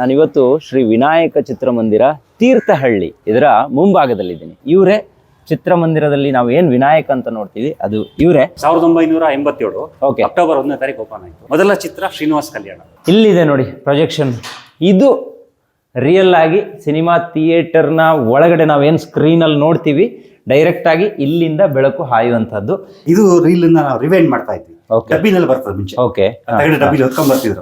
ನಾನಿವತ್ತು ಶ್ರೀ ವಿನಾಯಕ ಚಿತ್ರಮಂದಿರ ತೀರ್ಥಹಳ್ಳಿ ಇದರ ಮುಂಭಾಗದಲ್ಲಿದ್ದೀನಿ. ಇವರೇ ಚಿತ್ರಮಂದಿರದಲ್ಲಿ ನಾವು ಏನ್ ವಿನಾಯಕ ಅಂತ ನೋಡ್ತೀವಿ ಅದು ಇವರೇ. ಸಾವಿರದ ಒಂಬೈನೂರ ಎಂಬತ್ತೇಳು ಓಕೆ ಅಕ್ಟೋಬರ್ ಒಂದನೇ ತಾರೀಕು ಓಪನ್ ಆಯಿತು. ಮೊದಲ ಚಿತ್ರ ಶ್ರೀನಿವಾಸ್ ಕಲ್ಯಾಣ. ಇಲ್ಲಿದೆ ನೋಡಿ ಪ್ರೊಜೆಕ್ಷನ್ ಇದು ರಿಯಲ್ ಆಗಿ ಸಿನಿಮಾ ಥಿಯೇಟರ್ನ ಒಳಗಡೆ ನಾವೇನು ಸ್ಕ್ರೀನಲ್ಲಿ ನೋಡ್ತೀವಿ ಡೈರೆಕ್ಟ್ ಆಗಿ ಇಲ್ಲಿಂದ ಬೆಳಕು ಹಾಯುವಂತದ್ದು ಇದು ರೀಲ್ ನಾವು ರಿವೈಂಡ್ ಮಾಡ್ತಾ ಇದ್ವಿ. ಡಬ್ಬಿನಲ್ಲಿ ಬರ್ತದೆ ಮುಂಚೆ. ಓಕೆ ಡಬ್ಬಿಲಿ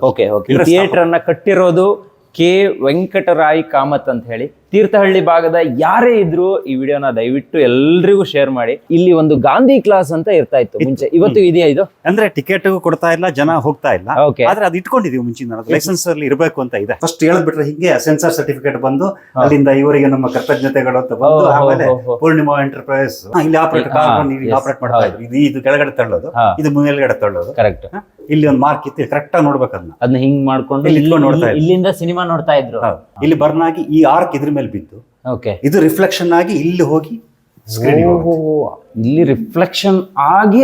ಓಕೆ ಓಕೆ ಈ ಥಿಯೇಟರ್ ಅನ್ನ ಕಟ್ಟಿರೋದು ಕೆ ವೆಂಕಟರಾಯ್ ಕಾಮತ್ ಅಂತ ಹೇಳಿ ತೀರ್ಥಹಳ್ಳಿ ಭಾಗದ ಯಾರೇ ಇದ್ರು ಈ ವಿಡಿಯೋನ ದಯವಿಟ್ಟು ಎಲ್ರಿಗೂ ಶೇರ್ ಮಾಡಿ. ಇಲ್ಲಿ ಒಂದು ಗಾಂಧಿ ಕ್ಲಾಸ್ ಅಂತ ಇರ್ತಾ ಇತ್ತು ಮುಂಚೆ. ಇವತ್ತು ಇದೆಯಾ ಇದು? ಅಂದ್ರೆ ಟಿಕೆಟ್ ಕೊಡ್ತಾ ಇಲ್ಲ ಜನ ಹೋಗ್ತಾ ಇಲ್ಲ. ಆದ್ರೆ ಅದು ಇಟ್ಕೊಂಡಿದೀವಿ ಮುಂಚಿನ ಲೈಸೆನ್ಸ್ ಅಲ್ಲಿ ಇರಬೇಕು ಅಂತ ಇದೆ. ಫಸ್ಟ್ ಹೇಳಿದ್ಬಿಟ್ರೆ ಹಿಂಗೆ ಸೆನ್ಸಾರ್ ಸರ್ಟಿಫಿಕೇಟ್ ಬಂದು ಅಲ್ಲಿಂದ ಇವರಿಗೆ ನಮ್ಮ ಕೃತಜ್ಞತೆಗಳು ಅಂತ ಬಂದು ಓ, ಆಮೇಲೆ. ಪೂರ್ಣಿಮಾ ಎಂಟರ್ಪ್ರೈಸ್ ಇಲ್ಲಿ ಆಪರೇಟ್ ಹಾ, ಇಲ್ಲಿ yes, ಆಪರೇಟ್ ಮಾಡ್ತಾ ಹೌದು. ಇದ್ವಿ ಇದು ಇದು ಕೆಳಗಡೆ ತಳ್ಳೋದು. ಹಾ. ಇದು ಮೇಲ್ಗಡೆ ತಳ್ಳೋದು. ಕರೆಕ್ಟ್ ಹಾ? ಇಲ್ಲಿ ಒಂದು ಮಾರ್ಕ್ ಇತ್ತು. ಕರೆಕ್ಟ್ ಆಗಿ ನೋಡ್ಬೇಕು ಅದನ್ನ. ಅದನ್ನ ಹಿಂಗ್ ಮಾಡ್ಕೊಂಡು ಇಲ್ಲಿ ಇಲ್ಲಿ- ಇಟ್ಕೊಂಡು ನೋಡ್ತಾ ಇಲ್ಲಿ- ಇಲ್ಲಿಂದ ಸಿನಿಮಾ ನೋಡ್ತಾ ಇದ್ರು. ಇಲ್ಲಿ ಬರ್ನಾಗಿ ಆಗಿ ಈ ಆರ್ಕ್ ಇದ್ರ ಮೇಲೆ ಬಿದ್ದು ಓಕೆ ಇದು ರಿಫ್ಲೆಕ್ಷನ್ ಆಗಿ ಇಲ್ಲಿ ಹೋಗಿ ಇಲ್ಲಿ ರಿಫ್ಲೆಕ್ಷನ್ ಆಗಿ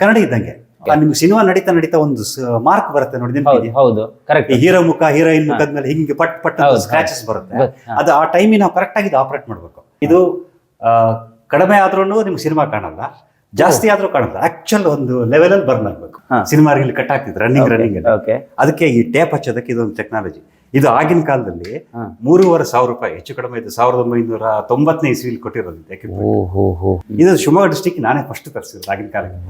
ಕನ್ನಡ ಇದ್ದಂಗೆ. ನಿಮ್ಗೆ ಸಿನಿಮಾ ನಡೀತಾ ನಡೀತಾ ಒಂದು ಮಾರ್ಕ್ ಬರುತ್ತೆ ನೋಡಿ ಹೌದು ಕರೆಕ್ಟ್ ಹೀರೋ ಮುಖ ಹೀರೋಯಿನ್ ಮುಖದ ಮೇಲೆ ಹಿಂಗೆ ಪಟ್ ಪಟ್ ಸ್ಕ್ರಾಚಸ್ ಬರುತ್ತೆ. ಅದು ಆ ಟೈಮಿಗೆ ನಾವು ಕರೆಕ್ಟ್ ಆಗಿ ಆಪರೇಟ್ ಮಾಡ್ಬೇಕು. ಇದು ಕಡಿಮೆ ಆದ್ರೂ ನಿಮ್ಗೆ ಸಿನಿಮಾ ಕಾಣಲ್ಲ. ಜಾಸ್ತಿ ಆದ್ರೂ ಕಾಣಲ್ಲ. ಆಕ್ಚುಲ್ ಒಂದು ಲೆವೆಲ್ ಅಲ್ಲಿ ಬರ್ನ್ ಆಗ್ಬೇಕು. ಸಿನಿಮಾ ಇಲ್ಲಿ ಕಟ್ ಆಗ್ತಿದ್ರು ರನ್ನಿಂಗ್ ರನ್ನಿಂಗ್ ಅದಕ್ಕೆ ಈ ಟೇಪ್ ಹಚ್ಚೋದಕ್ಕೆ ಇದೊಂದು ಟೆಕ್ನಾಲಜಿ ಇದು ಆಗಿನ ಕಾಲದಲ್ಲಿ. ಮೂರುವರೆ ಸಾವಿರ ರೂಪಾಯಿ ಹೆಚ್ಚು ಕಡಿಮೆ ಇದು ಸಾವಿರದ ಒಂಬೈನೂರ ತೊಂಬತ್ತನೇ ಇಸ್ವಿಲಿ ಕೊಟ್ಟಿರೋದು ಇದು ಶಿವಮೊಗ್ಗ ಡಿಸ್ಟಿಕ್ ನಾನೇ ಫಸ್ಟ್ ತರಿಸಿರೋದು ಆಗಿನ ಕಾಲಕ್ಕೆ.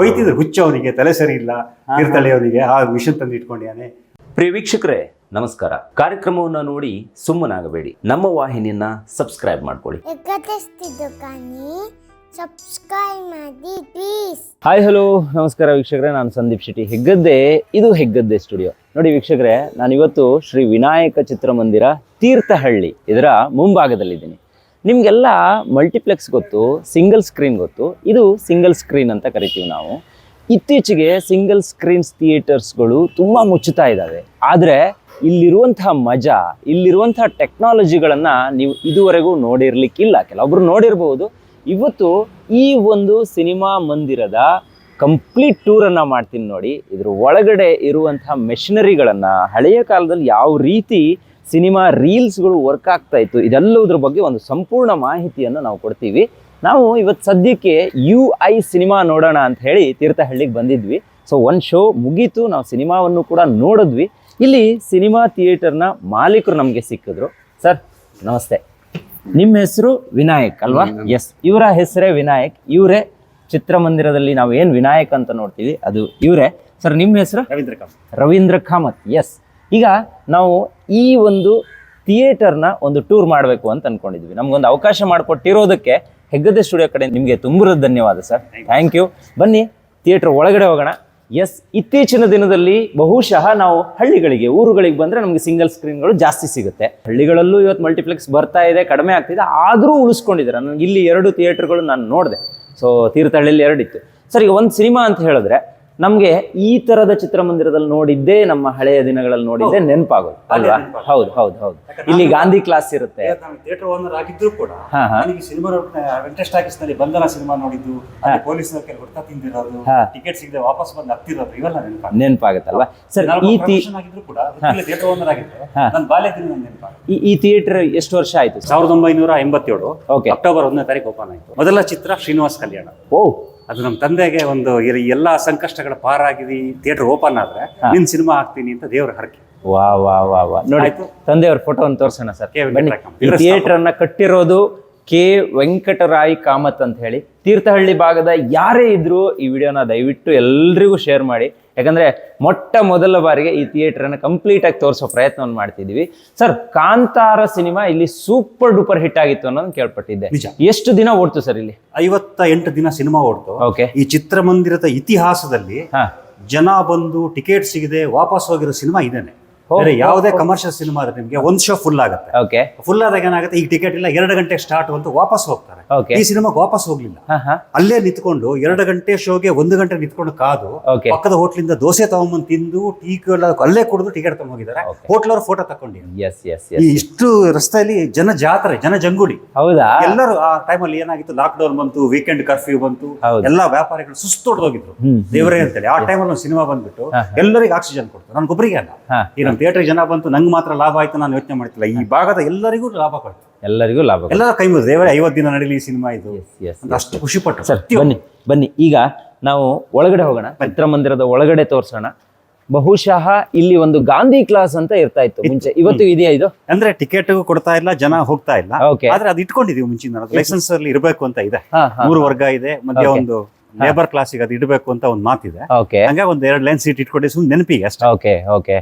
ಬೈತಿದ್ರು ಹುಚ್ಚ ಅವನಿಗೆ ತಲೆ ಸರಿ ಇಲ್ಲ ತೀರ್ಥಳ್ಳಿ ಅವನಿಗೆ ಆ ಮಿಷನ್ ತಂದು ಇಟ್ಕೊಂಡಿಯಾನೆ ಪ್ರಿಯ ವೀಕ್ಷಕರೇ ನಮಸ್ಕಾರ. ಕಾರ್ಯಕ್ರಮವನ್ನು ನೋಡಿ ಸುಮ್ಮನಾಗಬೇಡಿ. ನಮ್ಮ ವಾಹಿನಿಯನ್ನ ಸಬ್ಸ್ಕ್ರೈಬ್ ಮಾಡ್ಕೊಳ್ಳಿ. ಸಬ್ಸ್ಕ್ರೈಬ್ ಮಾಡಿ ಪ್ಲೀಸ್ ಹಾಯ್ ಹಲೋ ನಮಸ್ಕಾರ ವೀಕ್ಷಕರೇ, ನಾನು ಸಂದೀಪ್ ಶೆಟ್ಟಿ. ಹೆಗ್ಗದ್ದೆ, ಇದು ಹೆಗ್ಗದ್ದೆ ಸ್ಟುಡಿಯೋ ನೋಡಿ ವೀಕ್ಷಕರೇ ನಾನು ಇವತ್ತು ಶ್ರೀ ವಿನಾಯಕ ಚಿತ್ರಮಂದಿರ ತೀರ್ಥಹಳ್ಳಿ ಇದರ ಮುಂಭಾಗದಲ್ಲಿದ್ದೀನಿ. ನಿಮಗೆಲ್ಲ ಮಲ್ಟಿಪ್ಲೆಕ್ಸ್ ಗೊತ್ತು ಸಿಂಗಲ್ ಸ್ಕ್ರೀನ್ ಗೊತ್ತು. ಇದು ಸಿಂಗಲ್ ಸ್ಕ್ರೀನ್ ಅಂತ ಕರಿತೀವಿ ನಾವು. ಇತ್ತೀಚೆಗೆ ಸಿಂಗಲ್ ಸ್ಕ್ರೀನ್ಸ್ ಥಿಯೇಟರ್ಸ್ಗಳು ತುಂಬ ಮುಚ್ಚುತ್ತಾ ಇದ್ದಾವೆ. ಆದರೆ, ಇಲ್ಲಿರುವಂತಹ ಮಜಾ, ಇಲ್ಲಿರುವಂತಹ ಟೆಕ್ನಾಲಜಿಗಳನ್ನು ನೀವು ಇದುವರೆಗೂ ನೋಡಿರ್ಲಿಕ್ಕಿಲ್ಲ. ಕೆಲವೊಬ್ರು ನೋಡಿರ್ಬೋದು ಇವತ್ತು ಈ ಒಂದು ಸಿನಿಮಾ ಮಂದಿರದ ಕಂಪ್ಲೀಟ್ ಟೂರನ್ನು ಮಾಡ್ತೀನಿ ನೋಡಿ. ಇದ್ರ ಒಳಗಡೆ ಇರುವಂತಹ ಮೆಷಿನರಿಗಳನ್ನು ಹಳೆಯ ಕಾಲದಲ್ಲಿ ಯಾವ ರೀತಿ ಸಿನಿಮಾ ರೀಲ್ಸ್ಗಳು ವರ್ಕ್ ಆಗ್ತಾ ಇತ್ತು ಇದೆಲ್ಲದರ ಬಗ್ಗೆ ಒಂದು ಸಂಪೂರ್ಣ ಮಾಹಿತಿಯನ್ನು ನಾವು ಕೊಡ್ತೀವಿ. ನಾವು ಇವತ್ತು ಸದ್ಯಕ್ಕೆ ಯು ಐ ಸಿನಿಮಾ ನೋಡೋಣ ಅಂತ ಹೇಳಿ ತೀರ್ಥಹಳ್ಳಿಗೆ ಬಂದಿದ್ವಿ. ಸೊ ಒಂದು ಶೋ ಮುಗೀತು, ನಾವು ಸಿನಿಮಾವನ್ನು ಕೂಡ ನೋಡಿದ್ವಿ. ಇಲ್ಲಿ ಸಿನಿಮಾ ಥಿಯೇಟರ್ನ ಮಾಲೀಕರು ನಮಗೆ ಸಿಕ್ಕಿದ್ರು. ಸರ್ ನಮಸ್ತೆ. ನಿಮ್ಮ ಹೆಸರು ವಿನಾಯಕ್ ಅಲ್ವಾ? ಎಸ್ ಇವರ ಹೆಸರೇ ವಿನಾಯಕ್. ಇವರೇ ಚಿತ್ರಮಂದಿರದಲ್ಲಿ ನಾವು ಏನು ವಿನಾಯಕ್ ಅಂತ ನೋಡ್ತೀವಿ ಅದು ಇವರೇ. ಸರ್ ನಿಮ್ಮ ಹೆಸರು? ರವೀಂದ್ರ ಕಾಮತ್. ರವೀಂದ್ರ ಕಾಮತ್. ಎಸ್ ಈಗ ನಾವು ಈ ಒಂದು ಥಿಯೇಟರ್ನ ಒಂದು ಟೂರ್ ಮಾಡಬೇಕು ಅಂತ ಅನ್ಕೊಂಡಿದ್ವಿ. ನಮಗೊಂದು ಅವಕಾಶ ಮಾಡಿಕೊಟ್ಟಿರೋದಕ್ಕೆ ಹೆಗ್ಗದೆ ಸ್ಟುಡಿಯೋ ಕಡೆ ನಿಮಗೆ ತುಂಬುರದ ಧನ್ಯವಾದ ಸರ್ ಥ್ಯಾಂಕ್ ಯು ಬನ್ನಿ ಥಿಯೇಟರ್ ಒಳಗಡೆ ಹೋಗೋಣ. ಎಸ್, ಇತ್ತೀಚಿನ ದಿನದಲ್ಲಿ ಬಹುಶಃ ನಾವು ಹಳ್ಳಿಗಳಿಗೆ, ಊರುಗಳಿಗೆ ಬಂದರೆ ನಮಗೆ ಸಿಂಗಲ್ ಸ್ಕ್ರೀನ್ಗಳು ಜಾಸ್ತಿ ಸಿಗುತ್ತೆ. ಹಳ್ಳಿಗಳಲ್ಲೂ ಇವತ್ತು ಮಲ್ಟಿಪ್ಲೆಕ್ಸ್ ಬರ್ತಾ ಇದೆ, ಕಡಿಮೆ ಆಗ್ತಿದೆ, ಆದರೂ ಉಳಿಸ್ಕೊಂಡಿದ್ದಾರೆ. ನನಗೆ ಇಲ್ಲಿ ಎರಡು ಥಿಯೇಟರ್ಗಳು ನಾನು ನೋಡಿದೆ. ಸೊ ತೀರ್ಥಹಳ್ಳಿಯಲ್ಲಿ ಎರಡಿತ್ತು. ಸರ್, ಈಗ ಒಂದು ಸಿನಿಮಾ ಅಂತ ಹೇಳಿದ್ರೆ ನಮಗೆ ಈ ತರದ ಚಿತ್ರಮಂದಿರದಲ್ಲಿ ನೋಡಿದ್ದೇ ನಮ್ಮ ಹಳೆಯ ದಿನಗಳಲ್ಲಿ ನೋಡಿದ್ದೆ ನೆನಪಾಗೋದು ಅಲ್ವಾ? ಹೌದು ಹೌದು ಹೌದು. ಇಲ್ಲಿ ಗಾಂಧಿ ಕ್ಲಾಸ್ ಇರುತ್ತೆ. ಥಿಯೇಟರ್ ಓನರ್ ಆಗಿದ್ರು ಕೂಡ. ನನಗೆ ಸಿನಿಮಾ ವೆಂಕಟೇಶ್ ಟಾಕೀಸ್ನಲ್ಲಿ ಬಂಧನ ಸಿನಿಮಾ ನೋಡಿದ್ದು ಪೊಲೀಸ್ ಹೊಡ್ತಾ ತಿಂದಿರೋದು ಟಿಕೆಟ್ ಸಿಗದೆ ವಾಪಸ್ ಬಂದು ಹತ್ತಿರೋದು ಇವೆಲ್ಲ ನೆನಪಾಗ ನೆನಪಾಗತ್ತಲ್ವಾ? ಸರ್ ಈ ಆಗಿದ್ರು ಕೂಡ ಥಿಯೇಟರ್ ಓನರ್ ಆಗಿದ್ರೆ. ನನ್ನ ಬಾಲ್ಯದಿಂದ ನೆನಪಾಗ ಈ- ಥಿಯೇಟರ್ ಎಷ್ಟು ವರ್ಷ ಆಯ್ತು ಸಾವಿರದ ಒಂಬೈನೂರ ಎಂಬತ್ತೇಳು ಅಕ್ಟೋಬರ್ ಒಂದನೇ ತಾರೀಕು ಓಪನ್ ಆಯ್ತು. ಮೊದಲ ಚಿತ್ರ ಶ್ರೀನಿವಾಸ್ ಕಲ್ಯಾಣ. ಓ ಅದು ನಮ್ಮ ತಂದೆಗೆ ಒಂದು ಎಲ್ಲ ಸಂಕಷ್ಟಗಳ ಪಾರಾಗಿವಿ ಥಿಯೇಟರ್ ಓಪನ್ ಆದ್ರೆ ನಿನ್ ಸಿನಿಮಾ ಹಾಕ್ತೀನಿ ಅಂತ ದೇವ್ರ ಹರಕೆ. ವಾ ವಾ ವಾ ವಾ. ನೋಡಿ. ತಂದೆಯವ್ರ ಫೋಟೋವನ್ನು ತೋರಿಸೋಣ ಸರ್. ಥಿಯೇಟರ್ ಅನ್ನ ಕಟ್ಟಿರೋದು ಕೆ ವೆಂಕಟರಾಯ್ ಕಾಮತ್ ಅಂತ ಹೇಳಿ. ತೀರ್ಥಹಳ್ಳಿ ಭಾಗದ ಯಾರೇ ಇದ್ರು ಈ ವಿಡಿಯೋನ ದಯವಿಟ್ಟು ಎಲ್ರಿಗೂ ಶೇರ್ ಮಾಡಿ. ಯಾಕಂದ್ರೆ ಮೊಟ್ಟ ಮೊದಲ ಬಾರಿಗೆ ಈ ಥಿಯೇಟರ್ ಕಂಪ್ಲೀಟಾಗಿ ಕಂಪ್ಲೀಟ್ ಆಗಿ ತೋರಿಸೋ ಪ್ರಯತ್ನವನ್ನು ಮಾಡ್ತಿದೀವಿ ಸರ್ ಕಾಂತಾರ ಸಿನಿಮಾ ಇಲ್ಲಿ ಸೂಪರ್ ಡೂಪರ್ ಹಿಟ್ ಆಗಿತ್ತು ಅನ್ನೋದು ಕೇಳ್ಪಟ್ಟಿದ್ದೆ. ನಿಜ. ಎಷ್ಟು ದಿನ ಓಡ್ತು ಸರ್ ಇಲ್ಲಿ? ಐವತ್ತ ಎಂಟು ದಿನ ಸಿನಿಮಾ ಓಡ್ತು. ಓಕೆ ಈ ಚಿತ್ರಮಂದಿರದ ಇತಿಹಾಸದಲ್ಲಿ ಹಾ. ಜನ ಬಂದು ಟಿಕೆಟ್ ಸಿಗದೆ ವಾಪಸ್ ಹೋಗಿರೋ ಸಿನಿಮಾ ಇದೇನೆ. ಬೇರೆ ಯಾವುದೇ ಕಮರ್ಷಿಯಲ್ ಸಿನಿಮಾ ಆದ್ರೆ ನಿಮಗೆ ಒಂದ್ ಶೋ ಫುಲ್ ಆಗುತ್ತೆ. ಓಕೆ ಫುಲ್ ಆದಾಗ ಏನಾಗುತ್ತೆ? ಈ ಟಿಕೆಟ್ ಇಲ್ಲ ಎರಡು ಗಂಟೆ ಸ್ಟಾರ್ಟ್ ಅಂತ ವಾಪಸ್ ಹೋಗ್ತಾರೆ. ಈ ಸಿನಿಮಾಗೆ ವಾಪಸ್ ಹೋಗ್ಲಿಲ್ಲ. ಅಲ್ಲೇ ನಿಂತ್ಕೊಂಡು ಎರಡು ಗಂಟೆ ಶೋಗೆ ಒಂದು ಗಂಟೆ ನಿಂತ್ಕೊಂಡು ಕಾದು ಪಕ್ಕದ ಹೋಟ್ಲಿಂದ ದೋಸೆ ತಗೊಂಬಂದು ತಿಂದು ಟೀ ಎಲ್ಲ ಅಲ್ಲೇ ಕುಡಿದು ಟಿಕೆಟ್ ತಗೊಂಡು ಹೋಗಿದ್ದಾರೆ. ಹೋಟ್ಲ್ ಅವ್ರ ಫೋಟೋ ತಕೊಂಡಿದ್ದಾರೆ ಎಸ್ ಎಸ್ ಈ ಇಷ್ಟು ರಸ್ತೆಯಲ್ಲಿ ಜನ ಜಾತ್ರೆ ಜನ ಜಂಗುಳಿ. ಹೌದಾ? ಎಲ್ಲರೂ ಆ ಟೈಮಲ್ಲಿ ಏನಾಗಿತ್ತು? ಲಾಕ್ ಡೌನ್ ಬಂತು ವೀಕೆಂಡ್ ಕರ್ಫ್ಯೂ ಬಂತು ಹೌದು. ಎಲ್ಲಾ ವ್ಯಾಪಾರಿಗಳು ಸುಸ್ತು ಹೊಡೆದೋಗಿದ್ರು. ದೇವರೇ ಅಂತೇಳಿ. ಆ ಟೈಮಲ್ಲಿ ಒಂದು ಸಿನಿಮಾ ಬಂದ್ಬಿಟ್ಟು ಎಲ್ಲರಿಗೂ ಆಕ್ಸಿಜನ್ ಕೊಡ್ತು ನನ್ಗೊಬ್ಬರಿಗೆ ಅಲ್ಲ. ಹಾ ಈ ನಮ್ಮ ಥಿಯೇಟರ್ ಜನ ಬಂತು ನಂಗೆ ಮಾತ್ರ ಲಾಭ ಆಯ್ತು ನಾನು ಯೋಚನೆ ಮಾಡ್ತಿಲ್ಲ. ಈ ಭಾಗದ ಎಲ್ಲರಿಗೂ ಲಾಭ ಕೊಡ್ತು. ಎಲ್ಲರಿಗೂ ಲಾಭ ಎಲ್ಲ ಕೈ ಮುಗಿದು ದೇವರೇ ಐವತ್ತು ದಿನ ನಡೀಲಿ ಈ ಸಿನಿಮಾ ಇದು. ಅಂತ ಅಷ್ಟು ಖುಷಿ ಪಟ್ಟು ಸರ್ ಬನ್ನಿ ಬನ್ನಿ. ಈಗ ನಾವು ಒಳಗಡೆ ಹೋಗೋಣ ಚಿತ್ರಮಂದಿರದ ಒಳಗಡೆ ತೋರಿಸೋಣ. ಬಹುಶಃ ಇಲ್ಲಿ ಒಂದು ಗಾಂಧಿ ಕ್ಲಾಸ್ ಅಂತ ಇರ್ತಾ ಇತ್ತು ಮುಂಚೆ. ಇವತ್ತು ಇದೆಯಾ ಇದು? ಅಂದ್ರೆ ಟಿಕೆಟ್ ಕೊಡ್ತಾ ಇಲ್ಲ ಜನ ಹೋಗ್ತಾ ಇಲ್ಲ. ಆದ್ರೆ ಅದು ಇಟ್ಕೊಂಡಿದೀವಿ ಮುಂಚಿನ ಲೈಸೆನ್ಸ್ ಅಲ್ಲಿ ಇರಬೇಕು ಅಂತ ಇದೆ. ಮೂರು ವರ್ಗ ಇದೆ ಮಧ್ಯ. ಒಂದು ಲೇಬರ್ ಕ್ಲಾಸಿಗೆ ಅದು ಇಡಬೇಕು ಅಂತ ಒಂದು ಮಾತಿದೆ. ಹಂಗಾಗಿ ಒಂದ್ ಎರಡು ಲೈನ್ ಸೀಟ್ ಇಟ್ಕೊಂಡೆ ಸುಮ್ಮನೆ ನೆನಪಿಗೆ ಅಷ್ಟೇ. Okay okay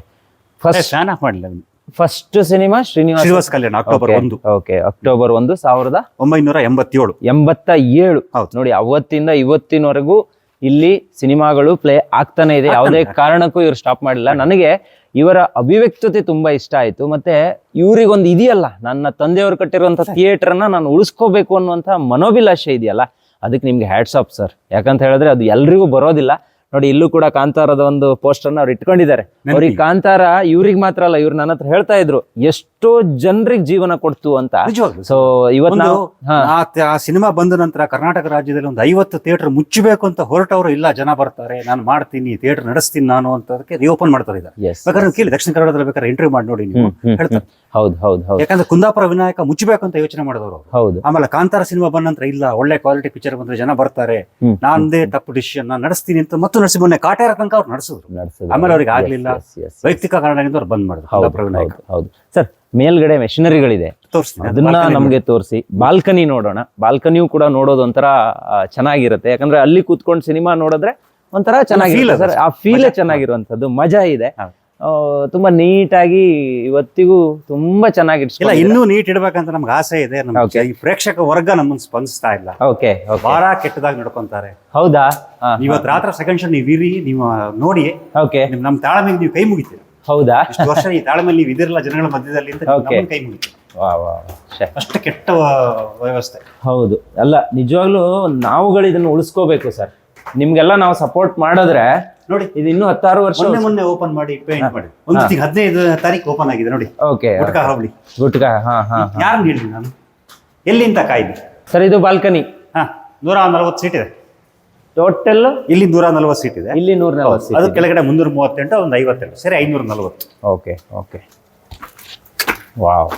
first cinema Srinivasa Srinivasa Kalyana October ಒಂದು. ಓಕೆ ಅಕ್ಟೋಬರ್ ಒಂದು ಸಾವಿರದ ಒಂಬೈನೂರ ಎಂಬತ್ತೇಳು. ಎಂಬತ್ತ ಏಳು ಹೌದು. ನೋಡಿ ಅವತ್ತಿಂದ ಇವತ್ತಿನವರೆಗೂ ಇಲ್ಲಿ ಸಿನಿಮಾಗಳು ಪ್ಲೇ ಆಗ್ತಾನೆ ಇದೆ. ಯಾವುದೇ ಕಾರಣಕ್ಕೂ ಇವ್ರು ಸ್ಟಾಪ್ ಮಾಡಿಲ್ಲ. ನನಗೆ ಇವರ ಅಭಿವ್ಯಕ್ತತೆ ತುಂಬಾ ಇಷ್ಟ ಆಯ್ತು. ಮತ್ತೆ ಇವ್ರಿಗೊಂದು ಇದೆಯಲ್ಲ ನನ್ನ ತಂದೆಯವರು ಕಟ್ಟಿರುವಂತ ಥಿಯೇಟರ್ ಅನ್ನ ನಾನು ಉಳಿಸ್ಕೋಬೇಕು ಅನ್ನುವಂತ ಮನೋಭಿಲಾಷೆ ಇದೆಯಲ್ಲ? ಅದಕ್ಕೆ ನಿಮ್ಗೆ ಹ್ಯಾಟ್ಸ್ ಆಫ್ ಸರ್ ಯಾಕಂತ ಹೇಳಿದ್ರೆ ಅದು ಎಲ್ರಿಗೂ ಬರೋದಿಲ್ಲ. ನೋಡಿ ಇಲ್ಲೂ ಕೂಡ ಕಾಂತಾರದ ಒಂದು ಪೋಸ್ಟರ್ನ ಅವ್ರು ಇಟ್ಕೊಂಡಿದ್ದಾರೆ. ಅವ್ರಿಗೆ ಕಾಂತಾರ ಇವ್ರಿಗೆ ಮಾತ್ರ ಅಲ್ಲ ಇವ್ರು ನನ್ನ ಹತ್ರ ಹೇಳ್ತಾ ಇದ್ರು ಎಷ್ಟೋ ಜನರಿಗೆ ಜೀವನ ಕೊಡ್ತು ಅಂತ. ಸೊ ಇವತ್ತು ನಾವು ಆ ಸಿನಿಮಾ ಬಂದ ನಂತರ ಕರ್ನಾಟಕ ರಾಜ್ಯದಲ್ಲಿ ಒಂದು ಐವತ್ತು ಥಿಯೇಟರ್ ಮುಚ್ಚಬೇಕು ಅಂತ ಹೊರಟವರು ಇಲ್ಲ ಜನ ಬರ್ತಾರೆ ನಾನು ಮಾಡ್ತೀನಿ ಥಿಯೇಟರ್ ನಡೆಸ್ತೀನಿ ನಾನು ಅಂತ ಅದಕ್ಕೆ ಓಪನ್ ಮಾಡ್ತಾರೆ ಬೇಕಾದ್ರೆ ಕೇಳಿ ದಕ್ಷಿಣ ಕನ್ನಡದಲ್ಲಿ ಬೇಕಾದ್ರೆ ಇಂಟರ್ವ್ಯೂ ಮಾಡಿ ನೋಡಿ ನೀವು. ಹೇಳ್ತಾರೆ. ಹೌದು ಹೌದು ಹೌದು. ಯಾಕಂದ್ರೆ ಕುಂದಾಪುರ ವಿನಾಯಕ ಮುಚ್ಚಬೇಕು ಅಂತ ಯೋಚನೆ ಮಾಡಿದವರು ಹೌದು. ಆಮೇಲೆ ಕಾಂತಾರ ಸಿನಿಮಾ ಬಂದ ನಂತರ ಇಲ್ಲ ಒಳ್ಳೆ ಕ್ವಾಲಿಟಿ ಪಿಕ್ಚರ್ ಬಂದ್ರೆ ಜನ ಬರ್ತಾರೆ ನಾನೇ ನಾನದೇ ತಪ್ಪು ಡಿಸಿಷನ್ ನಾನು ನಡೆಸ್ತೀನಿ ಅಂತ ಮತ್ತು ನಡೆಸಿ ಮೊನ್ನೆ ಕಾಟೇರ ತನಕ ಅವ್ರು ನಡೆಸಿದ್ರು. ಆಮೇಲೆ ಅವ್ರಿಗೆ ಆಗ್ಲಿಲ್ಲ. ವೈಯಕ್ತಿಕ ಕಾರಣದಿಂದ ಅವ್ರು ಬಂದ್ ಮಾಡಿದ್ರು. ಹೌದು ಸರ್ ಮೇಲ್ಗಡೆ ಮೆಷಿನರಿಗಳಿದೆ. ಅದನ್ನ ನಮ್ಗೆ ತೋರಿಸಿ. ಬಾಲ್ಕನಿ ನೋಡೋಣ. ಬಾಲ್ಕನಿಯೂ ಕೂಡ ನೋಡೋದು ಒಂಥರ ಚೆನ್ನಾಗಿರುತ್ತೆ. ಯಾಕಂದ್ರೆ ಅಲ್ಲಿ ಕೂತ್ಕೊಂಡು ಸಿನಿಮಾ ನೋಡಿದ್ರೆ ಒಂಥರ ಚೆನ್ನಾಗಿರುತ್ತೆ. ಸರ್ ಆ ಫೀಲೇ. ಚೆನ್ನಾಗಿರುವಂತದ್ದು ಮಜಾ. ಇದೆ. ತುಂಬಾ ನೀಟಾಗಿ ಇವತ್ತಿಗೂ ತುಂಬಾ ಚೆನ್ನಾಗಿ ಇಲ್ಲ ಇನ್ನೂ ನೀಟ್ ಇಡ್ಬೇಕಂತ ನಮ್ಗೆ ಆಸೆ ಇದೆ. ನಮ್ಗೆ Okay. ಈ ಪ್ರೇಕ್ಷಕ ವರ್ಗ ನಮ್ಮನ್ನು ಸ್ಪಂದಿಸ್ತಾ ಇಲ್ಲ. ಓಕೆ ಬಹಳ ಕೆಟ್ಟದಾಗಿ ನೋಡ್ಕೊಂತಾರೆ. ಹೌದಾ? ಇವತ್ತು ರಾತ್ರಿ ಸೆಕೆಂಡ್ ಶೋ ನೀವು ಇರಿ ನೀವು ನೋಡಿ. ಓಕೆ ನಿಮ್ ನಮ್ಮ ತಾಳ್ಮೆಗೆ ನೀವು ಕೈ ಮುಗಿತೀರಿ. ಹೌದಾ? ಇಷ್ಟು ವರ್ಷ ಈ ತಾಳ್ಮೆಯಲ್ಲಿ ನೀವು ಇದಿರಲ್ಲ ಜನಗಳ ಮಧ್ಯದಲ್ಲಿ ಅಂತ ನೀವು Okay. ನಮ್ಮನ್ನ ಕೈ ಮುಗಿತೀರಿ. ವಾ ವಾ ಅಷ್ಟು ಕೆಟ್ಟ ವ್ಯವಸ್ಥೆ. ಹೌದು. ಅಲ್ಲ ನಿಜವಾಗ್ಲೂ ನಾವುಗಳು ಇದನ್ನು ಉಳಿಸ್ಕೋಬೇಕು ಸರ್. ನಿಮ್ಗೆಲ್ಲ ನಾವು ಸಪೋರ್ಟ್ ಮಾಡಿದ್ರೆ ನೋಡಿ ಇದು ಇನ್ನೂ ಹತ್ತಾರು ವರ್ಷ ಮೊನ್ನೆ ಮೊನ್ನೆ ಓಪನ್ ಮಾಡಿ ಪೇಂಟ್ ಮಾಡಿ. ಒಂದು ತಿಂಗ್ ಹದಿನೈದು ತಾರೀಕು ಓಪನ್ ಆಗಿದೆ ನೋಡಿ. ಓಕೆ ಗುಟ್ಕ ಹೋಗ್ಲಿ ಗುಟ್ಕ ಹಾ ಹಾ ಯಾರು ನೀಡಿ ನಾನು? ಎಲ್ಲಿಂದ ಕಾಯ್ಲಿ ಸರ್ ಇದು ಬಾಲ್ಕನಿ. ಹಾ ನೂರ ನಲವತ್ತು ಸೀಟ್ ಇದೆ. ಟೋಟಲ್ ಇಲ್ಲಿ ನೂರ ನಲವತ್ತು ಸೀಟ್ ಇದೆ. ಇಲ್ಲಿ ನೂರ ನಲವತ್ತು ಅದು ಕೆಳಗಡೆ ಮುನ್ನೂರ ಮೂವತ್ತೆಂಟು ಒಂದು ಐವತ್ತೆರಡು ಸರಿ ಐನೂರ ನಲವತ್ತು ಓಕೆ ಓಕೆ ವಾವ್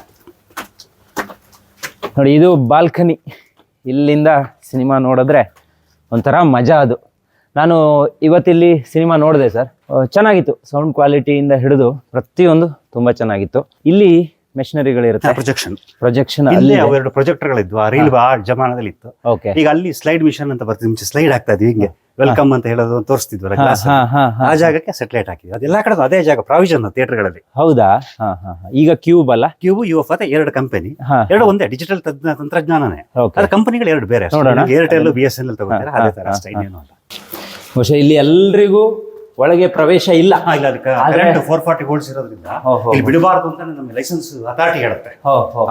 ನೋಡಿ ಇದು ಬಾಲ್ಕನಿ. ಇಲ್ಲಿಂದ ಸಿನಿಮಾ ನೋಡಿದ್ರೆ ಒಂಥರ ಮಜಾ ಅದು. ನಾನು ಇವತ್ತಿಲ್ಲಿ ಸಿನಿಮಾ ನೋಡಿದೆ ಸರ್. ಚೆನ್ನಾಗಿತ್ತು. ಸೌಂಡ್ ಕ್ವಾಲಿಟಿಯಿಂದ ಹಿಡಿದು ಪ್ರತಿಯೊಂದು ತುಂಬಾ ಚೆನ್ನಾಗಿತ್ತು. ಇಲ್ಲಿ ಮೆಷಿನರಿಗಳಿರುತ್ತೆ. ಪ್ರೊಜೆಕ್ಷನ್ ಪ್ರೊಜೆಕ್ಷನ್ ಅಲ್ಲಿ ಅವೆರಡು ಪ್ರೊಜೆಕ್ಟರ್ಗಳಿದ್ವು ಆ ರೀಲ್ ಆ ಜಮಾನದಲ್ಲಿ ಇತ್ತು. ಈಗ ಅಲ್ಲಿ ಸ್ಲೈಡ್ ಮಿಷನ್ ಅಂತ ಬರ್ತೀವಿ ಮುಂಚೆ ಸ್ಲೈಡ್ ಆಗ್ತಾ ಇದ್ವಿ ಹಿಂಗೆ. ವೆಲ್ಕಮ್ ಅಂತ ಹೇಳೋದು ತೋರಿಸ್ತಿದ್ವಲ್ಲ ಆ ಜಾಗಕ್ಕೆ ಸೆಟಲೈಟ್ ಹಾಕಿದ್ವಿ. ಅದೆಲ್ಲ ಕಡೆ ಅದೇ ಜಾಗ ಪ್ರಾವಿಷನ್ ಥಿಯೇಟರ್ಗಳಲ್ಲಿ ಹೌದಾ? ಹಾ ಹಾ ಹಾ. ಈಗ ಕ್ಯೂಬ್ ಅಲ್ಲ? ಕ್ಯೂಬ್ ಯು ಎಫ್ ಅದೇ ಎರಡು ಕಂಪನಿ ಎರಡು ಒಂದೇ ಡಿಜಿಟಲ್ ತಂತ್ರಜ್ಞಾನನೇ. ಅದ್ರ ಕಂಪನಿಗಳು ಎರಡು ಬೇರೆ. Airtel B S N L ತಗೋತಾರೆ? ಅದೇ ತರ ಅಷ್ಟೇ ಇನ್ನೇನು ಅಲ್ಲ. ಬಹುಶಃ ಇಲ್ಲಿ ಎಲ್ರಿಗೂ ಒಳಗೆ ಪ್ರವೇಶ ಇಲ್ಲ. ಅದಕ್ಕೆ ಫೋರ್ ಫಾರ್ಟಿ ವೋಲ್ಟ್ಸ್ ಇರೋದ್ರಿಂದ ಇಲ್ಲಿ ಬಿಡಬಾರದು ಅಂತ ನಮ್ಮ ಲೈಸೆನ್ಸ್ ಅಥಾರಿಟಿ ಹೇಳುತ್ತೆ.